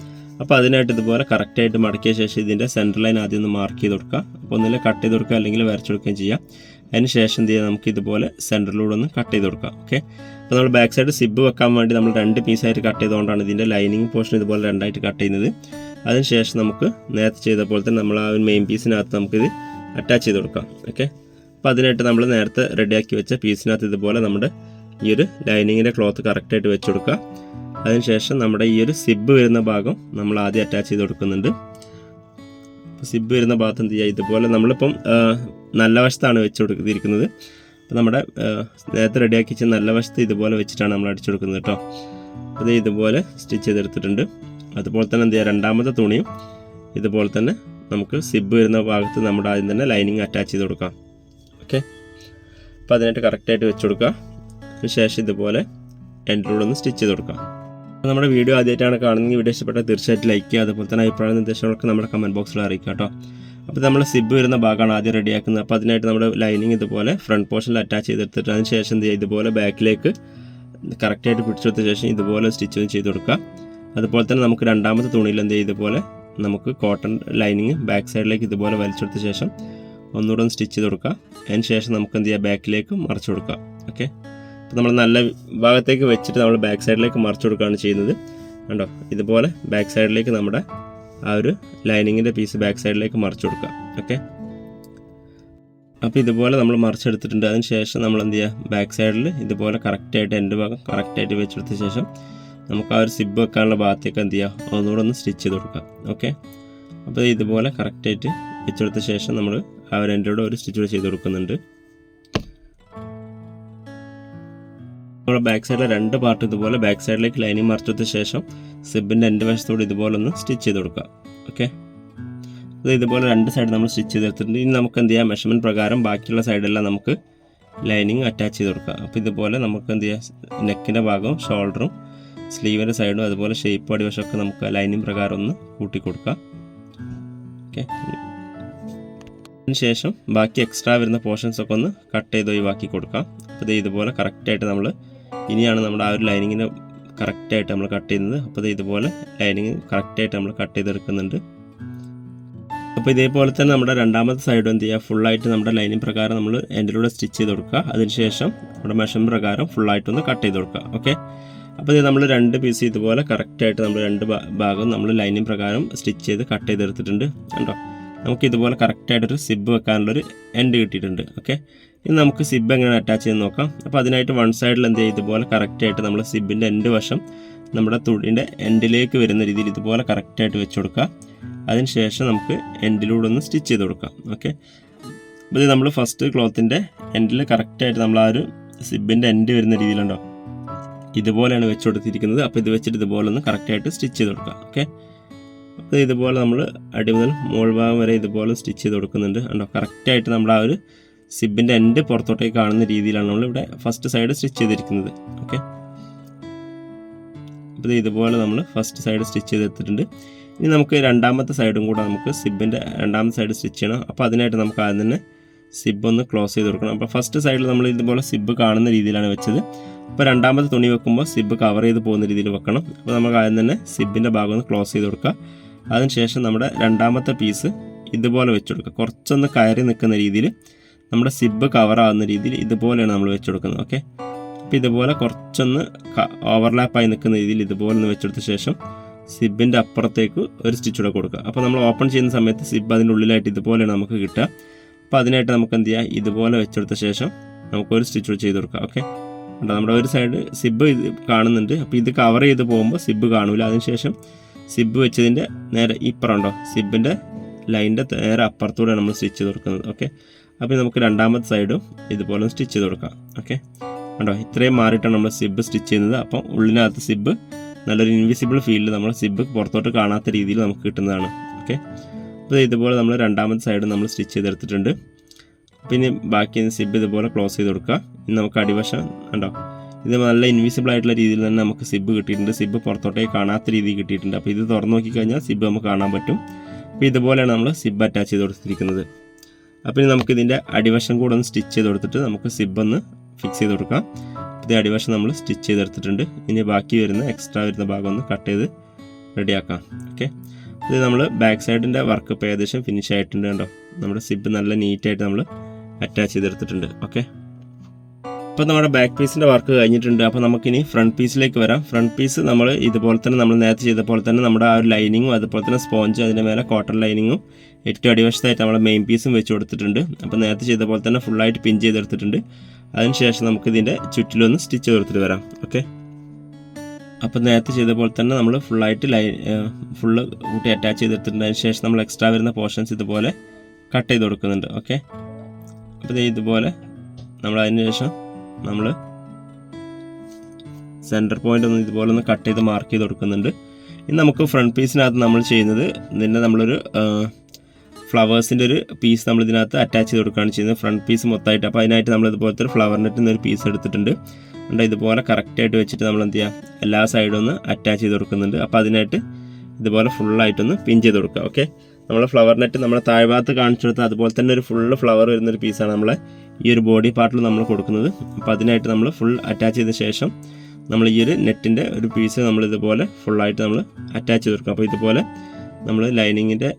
[SPEAKER 1] അപ്പോൾ അതിനായിട്ട് ഇതുപോലെ കറക്റ്റായിട്ട് മടക്കിയ ശേഷം ഇതിന്റെ സെന്റർ ലൈൻ ആദ്യം ഒന്ന് മാർക്ക് ചെയ്ത് കൊടുക്കുക. അപ്പോൾ ഒന്നിൽ കട്ട് ചെയ്ത് കൊടുക്കുക അല്ലെങ്കിൽ വരച്ചെടുക്കുകയും ചെയ്യാം. അതിന് ശേഷം എന്ത് ചെയ്യാം? നമുക്ക് ഇതുപോലെ സെന്ററിലൂടെ ഒന്ന് കട്ട് ചെയ്ത് കൊടുക്കാം. ഓക്കെ അപ്പോൾ നമ്മൾ ബാക്ക് സൈഡ് സിബ് വെക്കാൻ വേണ്ടി നമ്മൾ രണ്ട് പീസായിട്ട് കട്ട് ചെയ്തുകൊണ്ടാണ് ഇതിന്റെ ലൈനിങ് പോർഷൻ ഇതുപോലെ രണ്ടായിട്ട് കട്ട് ചെയ്യുന്നത്. അതിനുശേഷം നമുക്ക് നേരത്തെ ചെയ്ത പോലെ തന്നെ നമ്മൾ ആ ഒരു മെയിൻ പീസിനകത്ത് നമുക്കിത് അറ്റാച്ച് ചെയ്ത് കൊടുക്കാം. ഓക്കെ അപ്പോൾ അതിനായിട്ട് നമ്മൾ നേരത്തെ റെഡിയാക്കി വെച്ച പീസിനകത്ത് ഇതുപോലെ നമ്മുടെ ഈ ഒരു ലൈനിങ്ങിന്റെ ക്ലോത്ത് കറക്റ്റായിട്ട് വെച്ച് കൊടുക്കുക. അതിനുശേഷം നമ്മുടെ ഈ ഒരു സിബ് വരുന്ന ഭാഗം നമ്മൾ ആദ്യം അറ്റാച്ച് ചെയ്ത് കൊടുക്കുന്നുണ്ട്. സിബ് വരുന്ന ഭാഗത്ത് എന്ത് ചെയ്യുക? ഇതുപോലെ നമ്മളിപ്പം നല്ല വശത്താണ് വെച്ച് കൊടുത്തിരിക്കുന്നത്. അപ്പോൾ നമ്മുടെ നേരത്തെ റെഡിയാക്കി വെച്ച നല്ല വശത്ത് ഇതുപോലെ വെച്ചിട്ടാണ് നമ്മൾ അടിച്ചു കൊടുക്കുന്നത് കേട്ടോ. അത് ഇതുപോലെ സ്റ്റിച്ച് ചെയ്തെടുത്തിട്ടുണ്ട്. അതുപോലെ തന്നെ എന്ത് ചെയ്യുക? രണ്ടാമത്തെ തുണിയും ഇതുപോലെ തന്നെ നമുക്ക് സിബ് വരുന്ന ഭാഗത്ത് നമ്മുടെ ആദ്യം തന്നെ ലൈനിങ് അറ്റാച്ച് ചെയ്ത് കൊടുക്കാം. ഓക്കെ അപ്പോൾ അതിനായിട്ട് കറക്റ്റായിട്ട് വെച്ച് കൊടുക്കുക. അതിന് ശേഷം ഇതുപോലെ എൻഡിലൂടെ ഒന്ന് സ്റ്റിച്ച് ചെയ്ത് കൊടുക്കാം. നമ്മുടെ വീഡിയോ ആദ്യമായിട്ടാണ് കാണുന്നത് വീഡിയോ ഇഷ്ടപ്പെട്ടാൽ തീർച്ചയായിട്ടും ലൈക്ക് ചെയ്യുക. അതുപോലെ തന്നെ അഭിപ്രായ നിർദ്ദേശങ്ങളൊക്കെ നമ്മുടെ കമന്റ് ബോക്സിൽ അറിയിക്കുക കേട്ടോ. അപ്പോൾ നമ്മൾ സിബ് വരുന്ന ഭാഗമാണ് ആദ്യം റെഡിയാക്കുന്നത് അപ്പോൾ അതിനായിട്ട് നമ്മുടെ ലൈനിങ് ഇതുപോലെ ഫ്രണ്ട് പോർഷനിൽ അറ്റാച്ച് ചെയ്തെടുത്തിട്ട് അതിന് ശേഷം എന്ത് ചെയ്യുക ഇതുപോലെ ബാക്കിലേക്ക് കറക്റ്റായിട്ട് പിടിച്ചെടുത്ത ശേഷം ഇതുപോലെ സ്റ്റിച്ച് ചെയ്ത് കൊടുക്കുക. അതുപോലെ തന്നെ നമുക്ക് രണ്ടാമത്തെ തുണിയിൽ എന്ത് ഇതുപോലെ നമുക്ക് കോട്ടൺ ലൈനിങ് ബാക്ക് സൈഡിലേക്ക് ഇതുപോലെ വലിച്ചെടുത്ത ശേഷം ഒന്നുകൂടെ ഒന്ന് സ്റ്റിച്ച് ചെയ്ത് കൊടുക്കുക. അതിന് ശേഷം നമുക്ക് എന്ത് ചെയ്യുക ബാക്കിലേക്ക് മറിച്ച് കൊടുക്കുക. ഓക്കെ അപ്പോൾ നമ്മൾ നല്ല ഭാഗത്തേക്ക് വെച്ചിട്ട് നമ്മൾ ബാക്ക് സൈഡിലേക്ക് മറിച്ച് കൊടുക്കുകയാണ് ചെയ്യുന്നത്. കണ്ടോ? ഇതുപോലെ ബാക്ക് സൈഡിലേക്ക് നമ്മുടെ ആ ഒരു ലൈനിങ്ങിന്റെ പീസ് ബാക്ക് സൈഡിലേക്ക് മറിച്ച് കൊടുക്കുക. ഓക്കെ അപ്പോൾ ഇതുപോലെ നമ്മൾ മറിച്ചെടുത്തിട്ടുണ്ട്. അതിന് ശേഷം നമ്മൾ എന്ത് ചെയ്യുക? ബാക്ക് സൈഡിൽ ഇതുപോലെ കറക്റ്റായിട്ട് എന്റെ ഭാഗം കറക്റ്റായിട്ട് വെച്ചെടുത്ത ശേഷം നമുക്ക് ആ ഒരു സിബ് വെക്കാനുള്ള ഭാഗത്തേക്ക് എന്ത് ചെയ്യുക? ഒന്നുകൂടെ ഒന്ന് സ്റ്റിച്ച് ചെയ്ത് കൊടുക്കാം ഓക്കെ അപ്പോൾ ഇതുപോലെ കറക്റ്റായിട്ട് വെച്ചെടുത്ത ശേഷം നമ്മൾ ആ ഒരു എന്റെ കൂടെ ഒരു സ്റ്റിച്ച് കൂടെ ചെയ്ത് കൊടുക്കുന്നുണ്ട്. നമ്മുടെ ബാക്ക് സൈഡിലെ രണ്ട് പാർട്ട് ഇതുപോലെ ബാക്ക് സൈഡിലേക്ക് ലൈനിങ് മറിച്ചെടുത്ത ശേഷം സിബിന്റെ എന്റെ വശത്തോട് ഇതുപോലെ ഒന്ന് സ്റ്റിച്ച് ചെയ്ത് കൊടുക്കുക. ഓക്കെ? അത് ഇതുപോലെ രണ്ട് സൈഡ് നമ്മൾ സ്റ്റിച്ച് ചെയ്തെടുത്തിട്ടുണ്ട് ഇനി നമുക്ക് എന്ത് ചെയ്യാം? മെഷർമെന്റ് പ്രകാരം ബാക്കിയുള്ള സൈഡെല്ലാം നമുക്ക് ലൈനിങ് അറ്റാച്ച് ചെയ്ത് കൊടുക്കുക അപ്പോൾ ഇതുപോലെ നമുക്ക് എന്ത് ചെയ്യാം? നെക്കിന്റെ ഭാഗവും ഷോൾഡറും സ്ലീവിന്റെ സൈഡും അതുപോലെ ഷേപ്പ് അടിവശമൊക്കെ നമുക്ക് ലൈനിങ് പ്രകാരം ഒന്ന് കൂട്ടി കൊടുക്കാം. ഓക്കെ? അതിനുശേഷം ബാക്കി എക്സ്ട്രാ വരുന്ന പോർഷൻസ് ഒക്കെ ഒന്ന് കട്ട് ചെയ്ത് ഒഴിവാക്കി കൊടുക്കാം. അപ്പോൾ ഇത് ഇതുപോലെ കറക്റ്റായിട്ട് നമ്മൾ ഇനിയാണ് നമ്മുടെ ആ ഒരു ലൈനിങ്ങിനെ കറക്റ്റായിട്ട് നമ്മൾ കട്ട് ചെയ്യുന്നത്. അപ്പോൾ ഇത് ഇതുപോലെ ലൈനിങ് കറക്റ്റായിട്ട് നമ്മൾ കട്ട് ചെയ്തെടുക്കുന്നുണ്ട്. അപ്പോൾ ഇതേപോലെ തന്നെ നമ്മുടെ രണ്ടാമത്തെ സൈഡും എന്ത് ചെയ്യുക? ഫുള്ളായിട്ട് നമ്മുടെ ലൈനിങ് പ്രകാരം നമ്മൾ എൻഡിലൂടെ സ്റ്റിച്ച് ചെയ്ത് കൊടുക്കുക. അതിനുശേഷം നമ്മുടെ മെഷൻ പ്രകാരം ഫുള്ളായിട്ടൊന്ന് കട്ട് ചെയ്ത് കൊടുക്കുക. ഓക്കെ അപ്പോൾ ഇത് നമ്മൾ രണ്ട് പീസ് ഇതുപോലെ കറക്റ്റായിട്ട് നമ്മൾ രണ്ട് ഭാഗം നമ്മൾ ലൈനിങ് പ്രകാരം സ്റ്റിച്ച് ചെയ്ത് കട്ട് ചെയ്തെടുത്തിട്ടുണ്ട്. കണ്ടോ? നമുക്ക് ഇതുപോലെ കറക്റ്റായിട്ടൊരു സിബ് വെക്കാനുള്ളൊരു എൻഡ് കിട്ടിയിട്ടുണ്ട്. ഓക്കെ ഇനി നമുക്ക് സിബ് എങ്ങനെ അറ്റാച്ച് ചെയ്ത് നോക്കാം. അപ്പോൾ അതിനായിട്ട് വൺ സൈഡിൽ എന്ത് ചെയ്യും? ഇതുപോലെ കറക്റ്റായിട്ട് നമ്മൾ സിബിന്റെ എൻഡ് വശം നമ്മുടെ തുടിന്റെ എൻഡിലേക്ക് വരുന്ന രീതിയിൽ ഇതുപോലെ കറക്റ്റായിട്ട് വെച്ച് കൊടുക്കുക. അതിനുശേഷം നമുക്ക് എൻഡിലൂടെ ഒന്ന് സ്റ്റിച്ച് ചെയ്ത് കൊടുക്കാം. ഓക്കെ അപ്പോൾ ഇത് നമ്മൾ ഫസ്റ്റ് ക്ലോത്തിന്റെ എൻഡിൽ കറക്റ്റായിട്ട് നമ്മൾ ആ ഒരു സിബിന്റെ എൻഡ് വരുന്ന രീതിയിലുണ്ടോ? ഇതുപോലെയാണ് വെച്ച് കൊടുത്തിരിക്കുന്നത്. അപ്പോൾ ഇത് വെച്ചിട്ട് ഇതുപോലെ ഒന്ന് കറക്റ്റായിട്ട് സ്റ്റിച്ച് ചെയ്ത് കൊടുക്കുക. ഓക്കെ അപ്പോൾ ഇതുപോലെ നമ്മൾ അടി മുതൽ മോൾ ഭാഗം വരെ ഇതുപോലെ സ്റ്റിച്ച് ചെയ്ത് കൊടുക്കുന്നുണ്ട്. ഉണ്ടോ കറക്റ്റായിട്ട് നമ്മൾ ആ ഒരു സിബിന്റെ എൻഡ് പുറത്തോട്ടേക്ക് കാണുന്ന രീതിയിലാണ് നമ്മൾ ഇവിടെ ഫസ്റ്റ് സൈഡ് സ്റ്റിച്ച് ചെയ്തിരിക്കുന്നത്. ഓക്കെ അപ്പോൾ ഇത് ഇതുപോലെ നമ്മൾ ഫസ്റ്റ് സൈഡ് സ്റ്റിച്ച് ചെയ്തെടുത്തിട്ടുണ്ട്. ഇനി നമുക്ക് രണ്ടാമത്തെ സൈഡും കൂടെ നമുക്ക് സിബിന്റെ രണ്ടാമത്തെ സൈഡ് സ്റ്റിച്ച് ചെയ്യണം. അപ്പോൾ അതിനായിട്ട് നമുക്ക് ആദ്യം തന്നെ സിബ് ഒന്ന് ക്ലോസ് ചെയ്ത് കൊടുക്കണം. അപ്പോൾ ഫസ്റ്റ് സൈഡിൽ നമ്മൾ ഇതുപോലെ സിബ് കാണുന്ന രീതിയിലാണ് വെച്ചത്. അപ്പോൾ രണ്ടാമത്തെ തുണി വെക്കുമ്പോൾ സിബ് കവർ ചെയ്ത് പോകുന്ന രീതിയിൽ വെക്കണം. അപ്പോൾ നമുക്ക് ആദ്യം തന്നെ സിബിന്റെ ഭാഗം ഒന്ന് ക്ലോസ് ചെയ്ത് കൊടുക്കുക. അതിനുശേഷം നമ്മുടെ രണ്ടാമത്തെ പീസ് ഇതുപോലെ വെച്ച് കൊടുക്കുക. കുറച്ചൊന്ന് കയറി നിൽക്കുന്ന രീതിയിൽ നമ്മുടെ സിബ് ആവുന്ന രീതിയിൽ ഇതുപോലെയാണ് നമ്മൾ വെച്ച് കൊടുക്കുന്നത് ഓക്കെ അപ്പോൾ ഇതുപോലെ കുറച്ചൊന്ന് ഓവർലാപ്പായി നിൽക്കുന്ന രീതിയിൽ ഇതുപോലെ ഒന്ന് വെച്ചെടുത്ത ശേഷം സിബിന്റെ അപ്പുറത്തേക്ക് ഒരു സ്റ്റിച്ച് കൂടെ കൊടുക്കുക. അപ്പോൾ നമ്മൾ ഓപ്പൺ ചെയ്യുന്ന സമയത്ത് സിബ് അതിന്റെ ഉള്ളിലായിട്ട് ഇതുപോലെയാണ് നമുക്ക് കിട്ടുക. അപ്പോൾ അതിനായിട്ട് നമുക്ക് എന്ത് ചെയ്യുക ഇതുപോലെ വെച്ചെടുത്ത ശേഷം നമുക്കൊരു സ്റ്റിച്ച് കൂടെ ചെയ്ത് കൊടുക്കാം ഓക്കെ കണ്ടോ? നമ്മുടെ ഒരു സൈഡ് സിബ് ഇത് കാണുന്നുണ്ട്. അപ്പോൾ ഇത് കവർ ചെയ്ത് പോകുമ്പോൾ സിബ് കാണൂല. അതിനുശേഷം സിബ് വെച്ചതിന്റെ നേരെ ഇപ്പുറം ഉണ്ടോ? സിബിന്റെ ലൈനിന്റെ നേരെ അപ്പുറത്തൂടെ നമ്മൾ സ്റ്റിച്ച് ചെയ്ത് കൊടുക്കുന്നത് ഓക്കെ അപ്പോൾ നമുക്ക് രണ്ടാമത്തെ സൈഡും ഇതുപോലെ സ്റ്റിച്ച് ചെയ്ത് കൊടുക്കാം. ഓക്കെ കണ്ടോ? ഇത്രയും മാറിയിട്ടാണ് നമ്മൾ സിബ് സ്റ്റിച്ച് ചെയ്യുന്നത്. അപ്പം ഉള്ളിനകത്ത് സിബ് നല്ലൊരു ഇൻവിസിബിൾ ഫീൽഡ് നമ്മൾ സിബ് പുറത്തോട്ട് കാണാത്ത രീതിയിൽ നമുക്ക് കിട്ടുന്നതാണ്. ഓക്കെ അപ്പോൾ ഇതുപോലെ നമ്മൾ രണ്ടാമത്തെ സൈഡ് നമ്മൾ സ്റ്റിച്ച് ചെയ്തെടുത്തിട്ടുണ്ട്. പിന്നെ ബാക്കി സിബ് ഇതുപോലെ ക്ലോസ് ചെയ്ത് കൊടുക്കുക. ഇനി നമുക്ക് അടിവശം ഉണ്ടോ ഇത് നല്ല ഇൻവിസിബിൾ ആയിട്ടുള്ള രീതിയിൽ തന്നെ നമുക്ക് സിബ് കിട്ടിയിട്ടുണ്ട്. സിബ് പുറത്തോട്ടേക്ക് കാണാത്ത രീതിയിൽ കിട്ടിയിട്ടുണ്ട്. അപ്പോൾ ഇത് തുറന്നു നോക്കിക്കഴിഞ്ഞാൽ സിബ് നമുക്ക് കാണാൻ പറ്റും. അപ്പോൾ ഇതുപോലെയാണ് നമ്മൾ സിബ് അറ്റാച്ച് ചെയ്ത് കൊടുത്തിരിക്കുന്നത്. അപ്പോൾ ഇനി നമുക്ക് ഇതിന്റെ അടിവശം കൂടെ ഒന്ന് സ്റ്റിച്ച് ചെയ്ത് കൊടുത്തിട്ട് നമുക്ക് സിബ് ഒന്ന് ഫിക്സ് ചെയ്ത് കൊടുക്കാം. ഇത് അടിവശം നമ്മൾ സ്റ്റിച്ച് ചെയ്തെടുത്തിട്ടുണ്ട് ഇനി ബാക്കി വരുന്ന എക്സ്ട്രാ വരുന്ന ഭാഗം ഒന്ന് കട്ട് ചെയ്ത് റെഡിയാക്കാം ഓക്കെ ഇത് നമ്മൾ ബാക്ക് സൈഡിന്റെ വർക്ക് ഇപ്പോൾ ഏകദേശം ഫിനിഷ് ആയിട്ടുണ്ട് കണ്ടോ? നമ്മുടെ സിബ് നല്ല നീറ്റായിട്ട് നമ്മൾ അറ്റാച്ച് ചെയ്തെടുത്തിട്ടുണ്ട് ഓക്കെ അപ്പോൾ നമ്മുടെ ബാക്ക് പീസിന്റെ വർക്ക് കഴിഞ്ഞിട്ടുണ്ട്. അപ്പോൾ നമുക്കിനി ഫ്രണ്ട് പീസിലേക്ക് വരാം. ഫ്രണ്ട് പീസ് നമ്മൾ ഇതുപോലെ തന്നെ നമ്മൾ നേരത്തെ ചെയ്ത പോലെ തന്നെ നമ്മുടെ ആ ഒരു ലൈനിങ്ങും അതുപോലെ തന്നെ സ്പോഞ്ചും അതിന്റെ മേലെ കോട്ടൺ ലൈനിങ്ങും ഏറ്റവും അടിവശത്തായിട്ട് നമ്മൾ മെയിൻ പീസും വെച്ച് കൊടുത്തിട്ടുണ്ട്. അപ്പോൾ നേരത്തെ ചെയ്ത പോലെ തന്നെ ഫുള്ളായിട്ട് പിൻ ചെയ്തെടുത്തിട്ടുണ്ട്. അതിനുശേഷം നമുക്ക് ഇതിന്റെ ചുറ്റിലൊന്ന് സ്റ്റിച്ച് ചേർത്തിട്ട് വരാം. ഓക്കെ അപ്പോൾ നേരത്തെ ചെയ്ത പോലെ തന്നെ നമ്മൾ ഫുള്ളായിട്ട് ലൈ ഫുള്ള് കൂട്ടി അറ്റാച്ച് ചെയ്തെടുത്തിട്ടുണ്ട്. അതിന് ശേഷം നമ്മൾ എക്സ്ട്രാ വരുന്ന പോർഷൻസ് ഇതുപോലെ കട്ട് ചെയ്ത് കൊടുക്കുന്നുണ്ട്. ഓക്കെ അപ്പോൾ ഇതുപോലെ നമ്മൾ അതിന് ശേഷം നമ്മൾ സെന്റർ പോയിന്റ് ഒന്ന് ഇതുപോലെ ഒന്ന് കട്ട് ചെയ്ത് മാർക്ക് ചെയ്ത് കൊടുക്കുന്നുണ്ട്. ഇനി നമുക്ക് ഫ്രണ്ട് പീസിനകത്ത് നമ്മൾ ചെയ്യുന്നത് ഇതിന്റെ നമ്മളൊരു ഫ്ലവേഴ്സിന്റെ ഒരു പീസ് നമ്മൾ ഇതിനകത്ത് അറ്റാച്ച് ചെയ്ത് കൊടുക്കുകയാണ് ചെയ്യുന്നത്. ഫ്രണ്ട് പീസ് മൊത്തമായിട്ട്. അപ്പോൾ അതിനായിട്ട് നമ്മൾ ഇതുപോലത്തെ ഒരു ഫ്ലവർ നെറ്റിൽ നിന്ന് ഒരു പീസ് എടുത്തിട്ടുണ്ട്. ഉണ്ട് ഇതുപോലെ കറക്റ്റായിട്ട് വെച്ചിട്ട് നമ്മൾ എന്ത് ചെയ്യുക എല്ലാ സൈഡും ഒന്ന് അറ്റാച്ച് ചെയ്ത് കൊടുക്കുന്നുണ്ട്. അപ്പോൾ അതിനായിട്ട് ഇതുപോലെ ഫുള്ളായിട്ടൊന്ന് പിൻ ചെയ്ത് കൊടുക്കുക. ഓക്കെ നമ്മൾ ഫ്ലവർ നെറ്റ് നമ്മുടെ താഴ്ഭാഗത്ത് കാണിച്ചു കൊടുത്താൽ അതുപോലെ തന്നെ ഒരു ഫുള്ള് ഫ്ലവർ വരുന്നൊരു പീസാണ് നമ്മളെ ഈ ഒരു ബോഡി പാർട്ടിൽ നമ്മൾ കൊടുക്കുന്നത്. അപ്പോൾ അതിനായിട്ട് നമ്മൾ ഫുൾ അറ്റാച്ച് ചെയ്ത ശേഷം നമ്മൾ ഈ ഒരു നെറ്റിന്റെ ഒരു പീസ് നമ്മൾ ഇതുപോലെ ഫുള്ളായിട്ട് നമ്മൾ അറ്റാച്ച് ചെയ്ത് കൊടുക്കുക. അപ്പോൾ ഇതുപോലെ നമ്മൾ ലൈനിങ്ങിന്റെ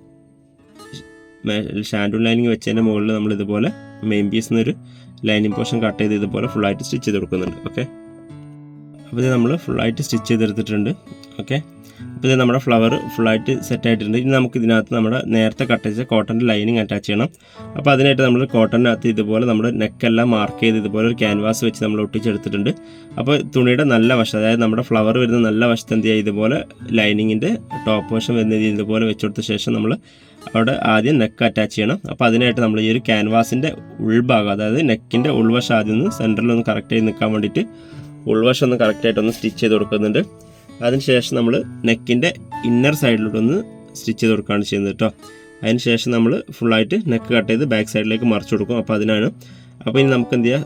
[SPEAKER 1] ഷാൻഡൂൺ ലൈനിങ് വെച്ചതിന്റെ മുകളിൽ നമ്മൾ ഇതുപോലെ മെയിൻ പീസിൽ നിന്നൊരു ലൈനിങ് പോർഷൻ കട്ട് ചെയ്ത് ഇതുപോലെ ഫുള്ളായിട്ട് സ്റ്റിച്ച് ചെയ്ത് കൊടുക്കുന്നുണ്ട്. ഓക്കെ അപ്പോൾ ഇത് നമ്മൾ ഫുള്ളായിട്ട് സ്റ്റിച്ച് ചെയ്തെടുത്തിട്ടുണ്ട്. ഓക്കെ അപ്പോൾ ഇത് നമ്മുടെ ഫ്ലവർ ഫുള്ളായിട്ട് സെറ്റ് ആയിട്ടുണ്ട്. ഇനി നമുക്ക് ഇതിനകത്ത് നമ്മുടെ നേരത്തെ കട്ട് ചെയ്ത കോട്ടന്റെ ലൈനിങ് അറ്റാച്ച് ചെയ്യണം. അപ്പോൾ അതിനായിട്ട് നമ്മൾ കോട്ടനകത്ത് ഇതുപോലെ നമ്മുടെ നെക്കെല്ലാം മാർക്ക് ചെയ്ത് ഇതുപോലെ ഒരു ക്യാൻവാസ് വെച്ച് നമ്മൾ ഒട്ടിച്ചെടുത്തിട്ടുണ്ട്. അപ്പോൾ തുണിയുടെ നല്ല വശം അതായത് നമ്മുടെ ഫ്ലവർ വരുന്ന നല്ല വശത്ത് എന്ത് ചെയ്യുക? ഇതുപോലെ ലൈനിങ്ങിന്റെ ടോപ്പ് വശം വരുന്ന ഇതുപോലെ വെച്ച് കൊടുത്ത ശേഷം നമ്മൾ അവിടെ ആദ്യം നെക്ക് അറ്റാച്ച് ചെയ്യണം. അപ്പോൾ അതിനായിട്ട് നമ്മൾ ഈ ഒരു ക്യാൻവാസിന്റെ ഉൾഭാഗം അതായത് നെക്കിന്റെ ഉൾവശം ആദ്യം ഒന്ന് സെന്ററിൽ ഒന്ന് കറക്റ്റ് ചെയ്ത് നിൽക്കാൻ വേണ്ടിയിട്ട് ഉൾവശം ഒന്ന് കറക്റ്റായിട്ട് ഒന്ന് സ്റ്റിച്ച് ചെയ്ത് കൊടുക്കുന്നുണ്ട്. അതിനുശേഷം നമ്മൾ നെക്കിന്റെ ഇന്നർ സൈഡിലോട്ട് ഒന്ന് സ്റ്റിച്ച് ചെയ്ത് കൊടുക്കുകയാണ് ചെയ്യുന്നത് കേട്ടോ അതിനുശേഷം നമ്മൾ ഫുള്ളായിട്ട് നെക്ക് കട്ട് ചെയ്ത് ബാക്ക് സൈഡിലേക്ക് മറിച്ച് കൊടുക്കും. അപ്പോൾ അതിനാണ് അപ്പോൾ ഇനി നമുക്ക് എന്ത് ചെയ്യാം?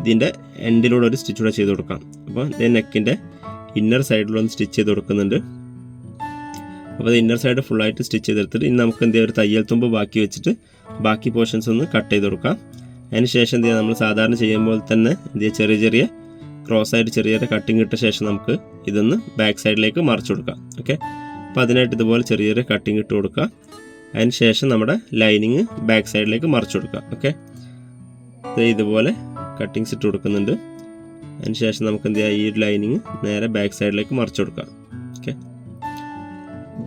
[SPEAKER 1] ഇതിന്റെ എൻഡിലൂടെ ഒരു സ്റ്റിച്ച് കൂടെ ചെയ്ത് കൊടുക്കാം. അപ്പോൾ നെക്കിന്റെ ഇന്നർ സൈഡിലൊന്ന് സ്റ്റിച്ച് ചെയ്ത് കൊടുക്കുന്നുണ്ട്. അപ്പോൾ ഇന്നർ സൈഡ് ഫുള്ളായിട്ട് സ്റ്റിച്ച് ചെയ്തെടുത്തിട്ട് ഇനി നമുക്ക് എന്ത് ചെയ്യാം? ഒരു തയ്യൽ തുമ്പ് ബാക്കി വെച്ചിട്ട് ബാക്കി പോർഷൻസ് ഒന്ന് കട്ട് ചെയ്ത് കൊടുക്കാം. അതിന് ശേഷം എന്ത് ചെയ്യാം? നമ്മൾ സാധാരണ ചെയ്യുമ്പോൾ തന്നെ എന്ത് ചെയ്യുക ചെറിയ ചെറിയ ക്രോസ് ആയിട്ട് ചെറിയ ചെറിയ കട്ടിങ് ഇട്ട ശേഷം നമുക്ക് ഇതൊന്ന് ബാക്ക് സൈഡിലേക്ക് മറിച്ച് കൊടുക്കാം. ഓക്കെ അപ്പോൾ അതിനായിട്ട് ഇതുപോലെ ചെറിയ ചെറിയ കട്ടിങ് ഇട്ട് കൊടുക്കുക. അതിന് ശേഷം നമ്മുടെ ലൈനിങ് ബാക്ക് സൈഡിലേക്ക് മറിച്ച് കൊടുക്കുക. ഓക്കെ ഇതുപോലെ കട്ടിങ്സ് ഇട്ട് കൊടുക്കുന്നുണ്ട്. അതിന് ശേഷം നമുക്ക് എന്ത് ചെയ്യാം? ഈ ലൈനിങ് നേരെ ബാക്ക് സൈഡിലേക്ക് മറിച്ച് കൊടുക്കാം. ഓക്കെ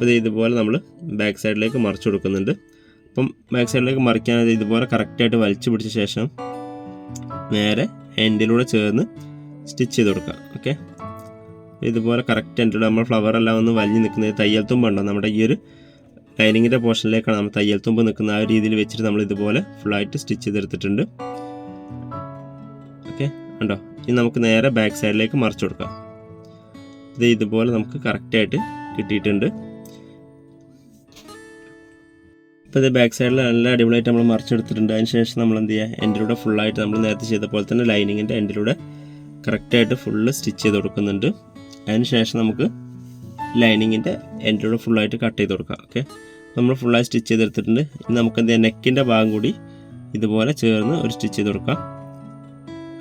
[SPEAKER 1] അപ്പോൾ ഇത് ഇതുപോലെ നമ്മൾ ബാക്ക് സൈഡിലേക്ക് മറിച്ച് കൊടുക്കുന്നുണ്ട്. അപ്പം ബാക്ക് സൈഡിലേക്ക് മറിക്കാനത് ഇതുപോലെ കറക്റ്റായിട്ട് വലിച്ചു പിടിച്ച ശേഷം നേരെ എൻഡിലൂടെ ചേർന്ന് സ്റ്റിച്ച് ചെയ്ത് കൊടുക്കുക. ഓക്കെ ഇതുപോലെ കറക്റ്റ് എൻഡിലൂടെ നമ്മൾ ഫ്ലവർ എല്ലാം ഒന്ന് വലിഞ്ഞ് നിൽക്കുന്നത് തയ്യൽ തുമ്പുണ്ടോ നമ്മുടെ ഈ ഒരു ലൈനിങ്ങിന്റെ പോർഷനിലേക്കാണ് നമ്മൾ തയ്യൽ തുമ്പ് നിൽക്കുന്ന ആ രീതിയിൽ വെച്ചിട്ട് നമ്മൾ ഇതുപോലെ ഫുള്ളായിട്ട് സ്റ്റിച്ച് ചെയ്തെടുത്തിട്ടുണ്ട്. ഓക്കെ ഉണ്ടോ ഇനി നമുക്ക് നേരെ ബാക്ക് സൈഡിലേക്ക് മറിച്ച് കൊടുക്കാം. ഇത് ഇതുപോലെ നമുക്ക് കറക്റ്റായിട്ട് കിട്ടിയിട്ടുണ്ട്. ഇപ്പോൾ ഇത് ബാക്ക് സൈഡിൽ നല്ല അടിപൊളിയായിട്ട് നമ്മൾ മറിച്ചെടുത്തിട്ടുണ്ട്. അതിന് ശേഷം നമ്മൾ എന്ത് ചെയ്യുക ഫുൾ ഫുള്ളായിട്ട് നമ്മൾ നേരത്തെ ചെയ്ത പോലെ തന്നെ ലൈനിങ്ങിന്റെ എൻഡിലൂടെ കറക്റ്റായിട്ട് ഫുള്ള് സ്റ്റിച്ച് ചെയ്ത് കൊടുക്കുന്നുണ്ട്. അതിന് ശേഷം നമുക്ക് ലൈനിങ്ങിന്റെ എൻഡിലൂടെ ഫുള്ളായിട്ട് കട്ട് ചെയ്ത് കൊടുക്കാം. ഓക്കെ നമ്മൾ ഫുള്ളായി സ്റ്റിച്ച് ചെയ്തെടുത്തിട്ടുണ്ട്. ഇനി നമുക്ക് എന്ത് ചെയ്യാം? നെക്കിന്റെ ഭാഗം കൂടി ഇതുപോലെ ചേർന്ന് ഒരു സ്റ്റിച്ച് ചെയ്ത് കൊടുക്കാം.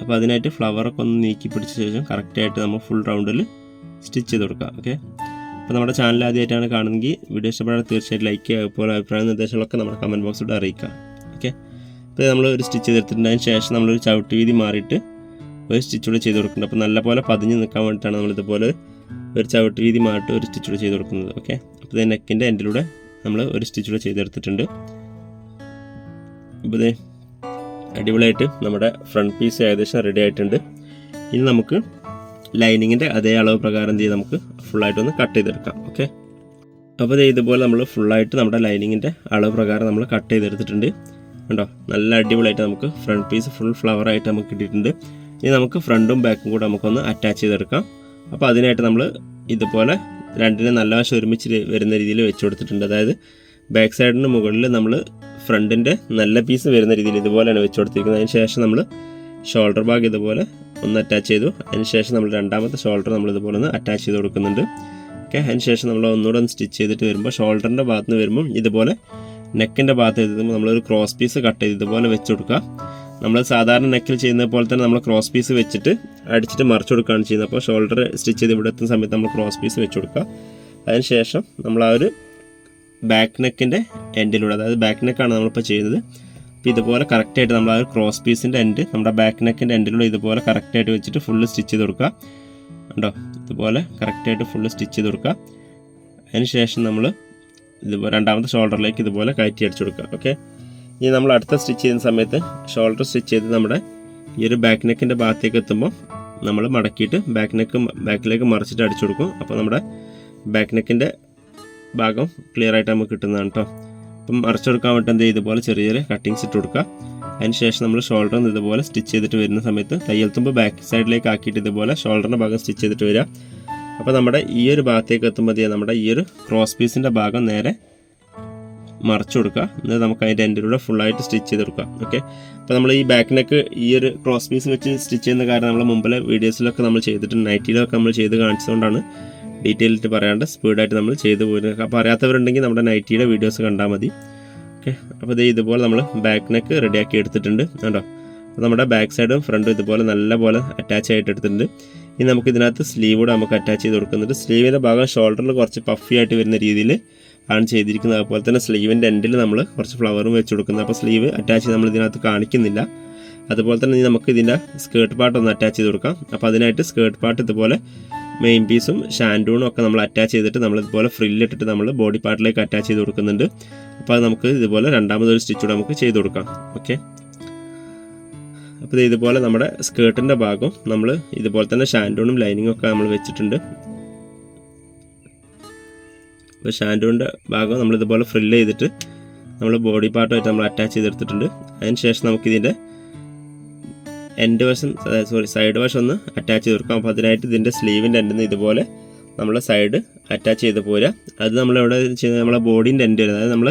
[SPEAKER 1] അപ്പോൾ അതിനായിട്ട് ഫ്ലവറൊക്കെ ഒന്ന് നീക്കി പിടിച്ച ശേഷം കറക്റ്റായിട്ട് നമ്മൾ ഫുൾ റൗണ്ടിൽ സ്റ്റിച്ച് ചെയ്ത് കൊടുക്കാം. ഓക്കെ അപ്പോൾ നമ്മുടെ ചാനൽ ആദ്യമായിട്ടാണ് കാണുന്നെങ്കിൽ വീഡിയോ ഇഷ്ടപ്പെടാൻ തീർച്ചയായിട്ടും ലൈക്ക് ചെയ്യുക അതുപോലെ അഭിപ്രായ നിർദ്ദേശങ്ങളൊക്കെ നമ്മുടെ കമന്റ് ബോക്സിലൂടെ അറിയിക്കാം ഓക്കെ അപ്പോൾ നമ്മൾ ഒരു സ്റ്റിച്ച് ചെയ്തെടുത്തിട്ടുണ്ട്. ശേഷം നമ്മളൊരു ചവിട്ട് വീതി മാറിയിട്ട് ഒരു സ്റ്റിച്ച് കൂടെ ചെയ്ത് കൊടുക്കുന്നുണ്ട്. അപ്പോൾ നല്ലപോലെ പതിഞ്ഞ് നിൽക്കാൻ വേണ്ടിയിട്ടാണ് നമ്മൾ ഇതുപോലെ ഒരു ചവിട്ട് വീതി മാറിയിട്ട് ഒരു സ്റ്റിച്ച് കൂടെ ചെയ്ത് കൊടുക്കുന്നത്. ഓക്കെ അപ്പോൾ ഇത് നെക്കിന്റെ എൻഡിലൂടെ നമ്മൾ ഒരു സ്റ്റിച്ച് കൂടെ ചെയ്തെടുത്തിട്ടുണ്ട്. അപ്പോൾ ഇതേ അടിപൊളിയായിട്ട് നമ്മുടെ ഫ്രണ്ട് പീസ് ഏകദേശം റെഡി ആയിട്ടുണ്ട്. ഇനി നമുക്ക് ലൈനിങ്ങിന്റെ അതേ അളവ് പ്രകാരം ചെയ്ത് നമുക്ക് ഫുള്ളായിട്ടൊന്ന് കട്ട് ചെയ്തെടുക്കാം ഓക്കെ അപ്പോൾ ഇത് ഇതുപോലെ നമ്മൾ ഫുള്ളായിട്ട് നമ്മുടെ ലൈനിങ്ങിന്റെ അളവ് പ്രകാരം നമ്മൾ കട്ട് ചെയ്തെടുത്തിട്ടുണ്ട്. കണ്ടോ? നല്ല അടിപൊളിയായിട്ട് നമുക്ക് ഫ്രണ്ട് പീസ് ഫുൾ ഫ്ലവർ ആയിട്ട് നമുക്ക് കിട്ടിയിട്ടുണ്ട്. ഇനി നമുക്ക് ഫ്രണ്ടും ബാക്കും കൂടെ നമുക്കൊന്ന് അറ്റാച്ച് ചെയ്തെടുക്കാം. അപ്പോൾ അതിനായിട്ട് നമ്മൾ ഇതുപോലെ രണ്ടിനെ നല്ല വശം ഒരുമിച്ച് വരുന്ന രീതിയിൽ വെച്ച് കൊടുത്തിട്ടുണ്ട്. അതായത് ബാക്ക് സൈഡിന് മുകളിൽ നമ്മൾ ഫ്രണ്ടിന്റെ നല്ല പീസ് വരുന്ന രീതിയിൽ ഇതുപോലെയാണ് വെച്ച് കൊടുത്തിരിക്കുന്നത്. അതിന് ശേഷം നമ്മൾ ഷോൾഡർ ബാഗ് ഇതുപോലെ ഒന്ന് അറ്റാച്ച് ചെയ്തു. അതിനുശേഷം നമ്മൾ രണ്ടാമത്തെ ഷോൾഡർ നമ്മൾ ഇതുപോലെ ഒന്ന് അറ്റാച്ച് ചെയ്ത് കൊടുക്കുന്നുണ്ട്. ഓക്കെ അതിനുശേഷം നമ്മൾ ഒന്നുകൂടെ ഒന്ന് സ്റ്റിച്ച് ചെയ്തിട്ട് വരുമ്പോൾ ഷോൾഡറിന്റെ ഭാഗത്ത് നിന്ന് വരുമ്പോൾ ഇതുപോലെ നെക്കിന്റെ ഭാഗത്ത് എത്തുമ്പോൾ നമ്മളൊരു ക്രോസ് പീസ് കട്ട് ചെയ്ത് ഇതുപോലെ വെച്ച് കൊടുക്കുക. നമ്മൾ സാധാരണ നെക്കിൽ ചെയ്യുന്ന പോലെ തന്നെ നമ്മൾ ക്രോസ് പീസ് വെച്ചിട്ട് അടിച്ചിട്ട് മറിച്ച് കൊടുക്കുകയാണ് ചെയ്യുന്നത്. അപ്പോൾ ഷോൾഡർ സ്റ്റിച്ച് ചെയ്ത് ഇവിടെ എത്തുന്ന സമയത്ത് നമ്മൾ ക്രോസ് പീസ് വെച്ച് കൊടുക്കുക. അതിനുശേഷം നമ്മൾ ആ ഒരു ബാക്ക് നെക്കിന്റെ എൻഡിലൂടെ അതായത് ബാക്ക് നെക്കാണ് നമ്മളിപ്പോൾ ചെയ്യുന്നത്. അപ്പോൾ ഇതുപോലെ കറക്റ്റായിട്ട് നമ്മൾ ആ ഒരു ക്രോസ് പീസിന്റെ എൻഡ് നമ്മുടെ ബാക്ക് നെക്കിന്റെ എൻഡിലൂടെ ഇതുപോലെ കറക്റ്റായിട്ട് വെച്ചിട്ട് ഫുള്ള് സ്റ്റിച്ച് ചെയ്ത് കൊടുക്കുക. ഉണ്ടോ ഇതുപോലെ കറക്റ്റായിട്ട് ഫുള്ള് സ്റ്റിച്ച് ചെയ്ത് കൊടുക്കുക. അതിന് ശേഷം നമ്മൾ ഇതുപോലെ രണ്ടാമത്തെ ഷോൾഡറിലേക്ക് ഇതുപോലെ കയറ്റി അടിച്ചു കൊടുക്കുക. ഓക്കെ ഇനി നമ്മൾ അടുത്ത സ്റ്റിച്ച് ചെയ്യുന്ന സമയത്ത് ഷോൾഡർ സ്റ്റിച്ച് ചെയ്ത് നമ്മുടെ ഈ ഒരു ബാക്ക് നെക്കിന്റെ ഭാഗത്തേക്ക് എത്തുമ്പോൾ നമ്മൾ മടക്കിയിട്ട് ബാക്ക് നെക്ക് ബാക്കിലേക്ക് മറിച്ചിട്ട് അടിച്ചു കൊടുക്കും. അപ്പോൾ നമ്മുടെ ബാക്ക് നെക്കിന്റെ ഭാഗം ക്ലിയർ ആയിട്ട് നമുക്ക് കിട്ടുന്നതാണ് കേട്ടോ അപ്പം മറിച്ചെടുക്കാൻ വേണ്ടി എന്ത്? ഇതുപോലെ ചെറിയ ചെറിയ കട്ടിങ്സ് ഇട്ട് കൊടുക്കുക. അതിന് ശേഷം നമ്മൾ ഷോൾഡറിൽ ഇതുപോലെ സ്റ്റിച്ച് ചെയ്തിട്ട് വരുന്ന സമയത്ത് തയ്യൽ തുമ്പ് ബാക്ക് സൈഡിലേക്ക് ആക്കിയിട്ട് ഇതുപോലെ ഷോൾഡറിന്റെ ഭാഗം സ്റ്റിച്ച് ചെയ്തിട്ട് വരിക. അപ്പോൾ നമ്മുടെ ഈ ഒരു ഭാഗത്തേക്ക് എത്തുമ്പോൾ നമ്മുടെ ഈ ഒരു ക്രോസ് പീസിന്റെ ഭാഗം നേരെ മറച്ചു കൊടുക്കുക. എന്നിട്ട് നമുക്ക് അതിന്റെ എൻഡിലൂടെ ഫുള്ളായിട്ട് സ്റ്റിച്ച് ചെയ്ത് കൊടുക്കുക. ഓക്കെ അപ്പോൾ നമ്മൾ ഈ ബാക്കിനൊക്കെ നെക്ക് ഈ ഒരു ക്രോസ് പീസ് വെച്ച് സ്റ്റിച്ച് ചെയ്യുന്ന കാര്യം നമ്മൾ മുമ്പിലെ വീഡിയോസിലൊക്കെ നമ്മൾ ചെയ്തിട്ടുണ്ട്. നൈറ്റിയിലൊക്കെ നമ്മൾ ചെയ്ത് കാണിച്ചതുകൊണ്ടാണ് ഡീറ്റെയിൽ ആയിട്ട് പറയാണ്ട് സ്പീഡായിട്ട് നമ്മൾ ചെയ്തു പോയി അപ്പോൾ അറിയാത്തവരുണ്ടെങ്കിൽ നമ്മുടെ നൈറ്റിയുടെ വീഡിയോസ് കണ്ടാൽ മതി. ഓക്കെ. അപ്പോൾ ഇത് ഇതുപോലെ നമ്മൾ ബാക്ക് നെക്ക് റെഡിയാക്കി എടുത്തിട്ടുണ്ട്. കണ്ടോ? നമ്മുടെ ബാക്ക് സൈഡും ഫ്രണ്ടും ഇതുപോലെ നല്ലപോലെ അറ്റാച്ച് ആയിട്ട് എടുത്തിട്ടുണ്ട്. ഇനി നമുക്ക് ഇതിനകത്ത് സ്ലീവ് കൂടെ നമുക്ക് അറ്റാച്ച് ചെയ്ത് കൊടുക്കുന്നുണ്ട് സ്ലീവിന്റെ ഭാഗം ഷോൾഡറിൽ കുറച്ച് പഫി ആയിട്ട് വരുന്ന രീതിയിൽ ആണ് ചെയ്തിരിക്കുന്നത്. അതുപോലെ തന്നെ സ്ലീവിന്റെ എൻഡിൽ നമ്മൾ കുറച്ച് ഫ്ലവറും വെച്ച് കൊടുക്കുന്നത്. അപ്പോൾ സ്ലീവ് അറ്റാച്ച് നമ്മൾ ഇതിനകത്ത് കാണിക്കുന്നില്ല. അതുപോലെ തന്നെ നമുക്ക് ഇതിന്റെ സ്കേർട്ട് പാർട്ട് ഒന്ന് അറ്റാച്ച് ചെയ്ത് കൊടുക്കാം. അപ്പോൾ അതിനായിട്ട് സ്കേർട്ട് പാർട്ട് ഇതുപോലെ മെയിൻ പീസും ഷാൻഡൂണും ഒക്കെ നമ്മൾ അറ്റാച്ച് ചെയ്തിട്ട് നമ്മൾ ഇതുപോലെ ഫ്രില്ലിട്ടിട്ട് നമ്മൾ ബോഡി പാർട്ടിലേക്ക് അറ്റാച്ച് ചെയ്ത് കൊടുക്കുന്നുണ്ട്. അപ്പോൾ അത് നമുക്ക് ഇതുപോലെ രണ്ടാമതൊരു സ്റ്റിച്ച് കൂടെ നമുക്ക് ചെയ്ത് കൊടുക്കാം. ഓക്കെ അപ്പോൾ ഇത് ഇതുപോലെ നമ്മുടെ സ്കേർട്ടിന്റെ ഭാഗം നമ്മൾ ഇതുപോലെ തന്നെ ഷാൻഡൂണും ലൈനിങ്ങും ഒക്കെ നമ്മൾ വെച്ചിട്ടുണ്ട്. അപ്പോൾ ഷാൻഡൂണിന്റെ ഭാഗം നമ്മൾ ഇതുപോലെ ഫ്രില്ല് ചെയ്തിട്ട് നമ്മൾ ബോഡി പാർട്ടുമായിട്ട് നമ്മൾ അറ്റാച്ച് ചെയ്തെടുത്തിട്ടുണ്ട്. അതിന് ശേഷം നമുക്കിതിന്റെ എൻഡ് വശം സോറി സൈഡ് വശം ഒന്ന് അറ്റാച്ച് ചെയ്ത് കൊടുക്കാം. അപ്പോൾ അതിനായിട്ട് ഇതിന്റെ സ്ലീവിന്റെ എൻഡിൽ നിന്ന് ഇതുപോലെ നമ്മൾ സൈഡ് അറ്റാച്ച് ചെയ്ത് പോരുക അത് നമ്മൾ എവിടെ ചെയ്യുന്നത്? നമ്മളെ ബോഡീന്റെ എൻഡ് വരെ. അതായത് നമ്മൾ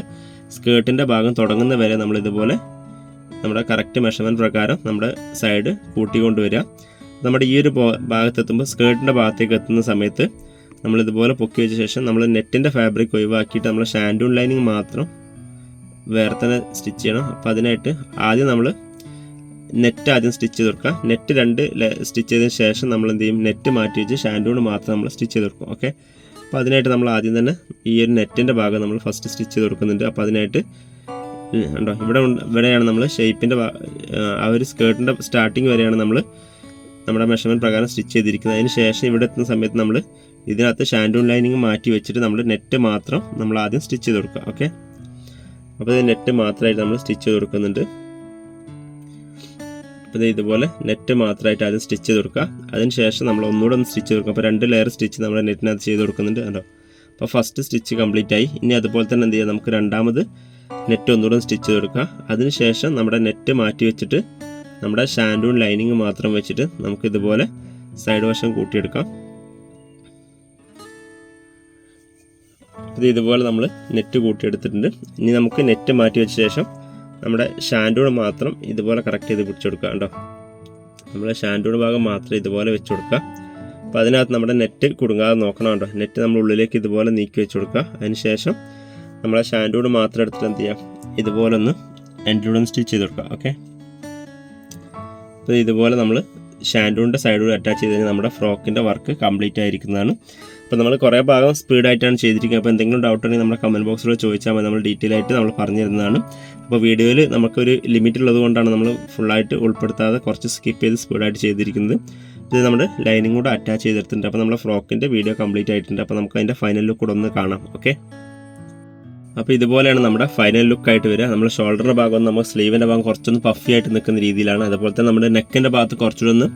[SPEAKER 1] സ്കേർട്ടിന്റെ ഭാഗം തുടങ്ങുന്ന വരെ നമ്മൾ ഇതുപോലെ നമ്മുടെ കറക്റ്റ് മെഷർമെന്റ് പ്രകാരം നമ്മുടെ സൈഡ് കൂട്ടിക്കൊണ്ട് വരിക നമ്മുടെ ഈ ഒരു ഭാഗത്തെത്തുമ്പോൾ സ്കേർട്ടിന്റെ ഭാഗത്തേക്ക് എത്തുന്ന സമയത്ത് നമ്മൾ ഇതുപോലെ പൊക്കി വെച്ച ശേഷം നമ്മൾ നെറ്റിന്റെ ഫാബ്രിക് ഒഴിവാക്കിയിട്ട് നമ്മൾ ഷാൻഡൂൺ ലൈനിങ് മാത്രം വേറെ തന്നെ സ്റ്റിച്ച് ചെയ്യണം. അപ്പോൾ അതിനായിട്ട് ആദ്യം നമ്മൾ നെറ്റ് ആദ്യം സ്റ്റിച്ച് ചെയ്ത് കൊടുക്കുക. നെറ്റ് രണ്ട് സ്റ്റിച്ച് ചെയ്തതിന് ശേഷം നമ്മൾ എന്ത് ചെയ്യും? നെറ്റ് മാറ്റി വെച്ച് ഷാൻഡൂൺ മാത്രം നമ്മൾ സ്റ്റിച്ച് ചെയ്ത് കൊടുക്കും. ഓക്കെ അപ്പോൾ അതിനായിട്ട് നമ്മൾ ആദ്യം തന്നെ ഈ ഒരു നെറ്റിന്റെ ഭാഗം നമ്മൾ ഫസ്റ്റ് സ്റ്റിച്ച് ചെയ്ത് കൊടുക്കുന്നുണ്ട്. അപ്പോൾ അതിനായിട്ട് ഉണ്ടോ ഇവിടെ ഇവിടെയാണ് നമ്മൾ ഷേപ്പിന്റെ ആ ഒരു സ്കേർട്ടിന്റെ സ്റ്റാർട്ടിങ് വരെയാണ് നമ്മൾ നമ്മുടെ മെഷർമെന്റ് പ്രകാരം സ്റ്റിച്ച് ചെയ്തിരിക്കുന്നത്. അതിന് ശേഷം ഇവിടെ എത്തുന്ന സമയത്ത് നമ്മൾ ഇതിനകത്ത് ഷാൻഡൂൺ ലൈനിങ് മാറ്റി വെച്ചിട്ട് നമ്മൾ നെറ്റ് മാത്രം നമ്മൾ ആദ്യം സ്റ്റിച്ച് ചെയ്ത് കൊടുക്കുക. ഓക്കെ അപ്പോൾ ഇത് നെറ്റ് മാത്രമായിട്ട് നമ്മൾ സ്റ്റിച്ച് ചെയ്ത് കൊടുക്കുന്നുണ്ട്. അപ്പോൾ ഇത് ഇതുപോലെ നെറ്റ് മാത്രമായിട്ട് ആദ്യം സ്റ്റിച്ച് ചെയ്ത് കൊടുക്കുക. അതിനുശേഷം നമ്മൾ ഒന്നുകൂടെ ഒന്ന് സ്റ്റിച്ച് കൊടുക്കുക. അപ്പോൾ രണ്ട് ലെയർ സ്റ്റിച്ച് നമ്മൾ നെറ്റിനകത്ത് ചെയ്ത് കൊടുക്കുന്നുണ്ട് കണ്ടോ? അപ്പോൾ ഫസ്റ്റ് സ്റ്റിച്ച് കംപ്ലീറ്റ് ആയി. ഇനി അതുപോലെ തന്നെ എന്ത് ചെയ്യാം? നമുക്ക് രണ്ടാമത് നെറ്റ് ഒന്നുകൂടെ സ്റ്റിച്ച് ചെയ്ത് കൊടുക്കുക. അതിനുശേഷം നമ്മുടെ നെറ്റ് മാറ്റി വെച്ചിട്ട് നമ്മുടെ ഷാൻഡൂൺ ലൈനിങ് മാത്രം വെച്ചിട്ട് നമുക്ക് ഇതുപോലെ സൈഡ് വശം കൂട്ടിയെടുക്കാം. ഇത് ഇതുപോലെ നമ്മൾ നെറ്റ് കൂട്ടിയെടുത്തിട്ടുണ്ട്. ഇനി നമുക്ക് നെറ്റ് മാറ്റി വെച്ച ശേഷം നമ്മുടെ ഷാൻഡൂൺ മാത്രം ഇതുപോലെ കറക്റ്റ് ചെയ്ത് പിടിച്ചു കൊടുക്കുക കേട്ടോ നമ്മുടെ ഷാൻഡൂൺ ഭാഗം മാത്രം ഇതുപോലെ വെച്ച് കൊടുക്കുക അപ്പോൾ അതിനകത്ത് നമ്മുടെ നെറ്റ് കുടുങ്ങാതെ നോക്കണം കേട്ടോ നെറ്റ് നമ്മൾ ഉള്ളിലേക്ക് ഇതുപോലെ നീക്കി വെച്ച് കൊടുക്കുക അതിന് ശേഷം നമ്മളെ ഷാൻഡൂൺ മാത്രം എടുത്തിട്ട് എന്ത് ചെയ്യാം? ഇതുപോലെ ഒന്ന് എൻഡൂടെ സ്റ്റിച്ച് ചെയ്ത് കൊടുക്കുക ഓക്കെ അപ്പോൾ ഇതുപോലെ നമ്മൾ ഷാൻഡൂണിന്റെ സൈഡോട് അറ്റാച്ച് ചെയ്ത് കഴിഞ്ഞാൽ നമ്മുടെ ഫ്രോക്കിന്റെ വർക്ക് കംപ്ലീറ്റ് ആയിരിക്കുന്നതാണ്. അപ്പോൾ നമ്മൾ കുറേ ഭാഗം സ്പീഡായിട്ടാണ് ചെയ്തിരിക്കുന്നത്. അപ്പോൾ എന്തെങ്കിലും ഡൗട്ട് ഉണ്ടെങ്കിൽ നമ്മുടെ കമന്റ് ബോക്സിൽ ചോദിച്ചാൽ മതി. നമ്മൾ ഡീറ്റെയിൽ ആയിട്ട് നമ്മൾ പറഞ്ഞു തരുന്നതാണ് അപ്പോൾ വീഡിയോയിൽ നമുക്കൊരു ലിമിറ്റ് ഉള്ളത് കൊണ്ടാണ് നമ്മൾ ഫുള്ളായിട്ട് ഉൾപ്പെടുത്താതെ കുറച്ച് സ്കിപ്പ് ചെയ്ത് സ്പീഡായിട്ട് ചെയ്തിരിക്കുന്നത്. ഇത് നമ്മുടെ ലൈനിങ് കൂടെ അറ്റാച്ച് ചെയ്തിട്ടുണ്ട്. അപ്പോൾ നമ്മുടെ ഫ്രോക്കിന്റെ വീഡിയോ കംപ്ലീറ്റ് ആയിട്ടുണ്ട്. അപ്പോൾ നമുക്ക് അതിന്റെ ഫൈനൽ ലുക്ക് കൂടെ ഒന്ന് കാണാം. ഓക്കെ അപ്പോൾ ഇതുപോലെയാണ് നമ്മുടെ ഫൈനൽ ലുക്ക് ആയിട്ട് വരിക. നമ്മൾ ഷോൾഡറിന്റെ ഭാഗം നമ്മൾ സ്ലീവിന്റെ ഭാഗം കുറച്ചൊന്ന് പഫി ആയിട്ട് നിൽക്കുന്ന രീതിയിലാണ്. അതുപോലെ തന്നെ നമ്മുടെ നെക്കിന്റെ ഭാഗത്ത് കുറച്ചുകൂടെ ഒന്ന്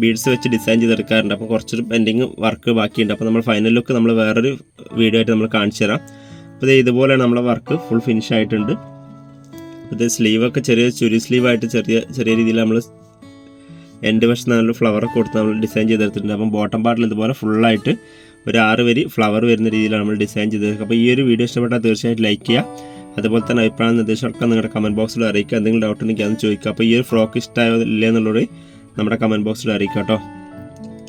[SPEAKER 1] ബീഡ്സ് വെച്ച് ഡിസൈൻ ചെയ്തെടുക്കാറുണ്ട്. അപ്പോൾ കുറച്ചൊരു പെൻഡിങ് വർക്ക് ബാക്കിയുണ്ട്. അപ്പോൾ നമ്മൾ ഫൈനൽ ലുക്ക് നമ്മൾ വേറൊരു വീഡിയോ ആയിട്ട് നമ്മൾ കാണിച്ചു തരാം. അപ്പോൾ ഇത് ഇതുപോലെയാണ് നമ്മളെ വർക്ക് ഫുൾ ഫിനിഷ് ആയിട്ടുണ്ട്. ഇത് സ്ലീവൊക്കെ ചെറിയ ചുരി സ്ലീവായിട്ട് ചെറിയ ചെറിയ രീതിയിൽ നമ്മൾ എൻഡ് വശം നല്ല ഫ്ലവറൊക്കെ കൊടുത്ത് നമ്മൾ ഡിസൈൻ ചെയ്തെടുത്തിട്ടുണ്ട്. അപ്പം ബോട്ടം പാർട്ടിൽ ഇതുപോലെ ഫുള്ളായിട്ട് ഒരു ആറ് വരി ഫ്ലവർ വരുന്ന രീതിയിലാണ് നമ്മൾ ഡിസൈൻ ചെയ്തത്. അപ്പോൾ ഈ ഒരു വീഡിയോ ഇഷ്ടപ്പെട്ടാൽ തീർച്ചയായിട്ടും ലൈക്ക് ചെയ്യുക. അതുപോലെ തന്നെ അഭിപ്രായം നിർദ്ദേശമൊക്കെ നിങ്ങളുടെ കമന്റ് ബോക്സിൽ അറിയിക്കുക. എന്തെങ്കിലും ഡൗട്ട് ഉണ്ടെങ്കിൽ അത് ചോദിക്കുക. അപ്പോൾ ഈ ഒരു ഫ്രോക്ക് ഇഷ്ടമായോ ഇല്ലേ എന്നുള്ളത് നമ്മുടെ കമന്റ് ബോക്സിൽ അറിയിക്കാം കേട്ടോ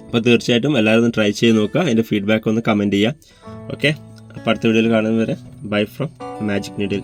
[SPEAKER 1] അപ്പോൾ തീർച്ചയായിട്ടും എല്ലാവരും ഒന്ന് ട്രൈ ചെയ്ത് നോക്കുക. അതിന്റെ ഫീഡ്ബാക്ക് ഒന്ന് കമന്റ് ചെയ്യുക. ഓക്കെ അപ്പോൾ അടുത്ത വീഡിയോയിൽ കാണുന്നവരെ ബൈ ഫ്രം മാജിക് നീഡിൽ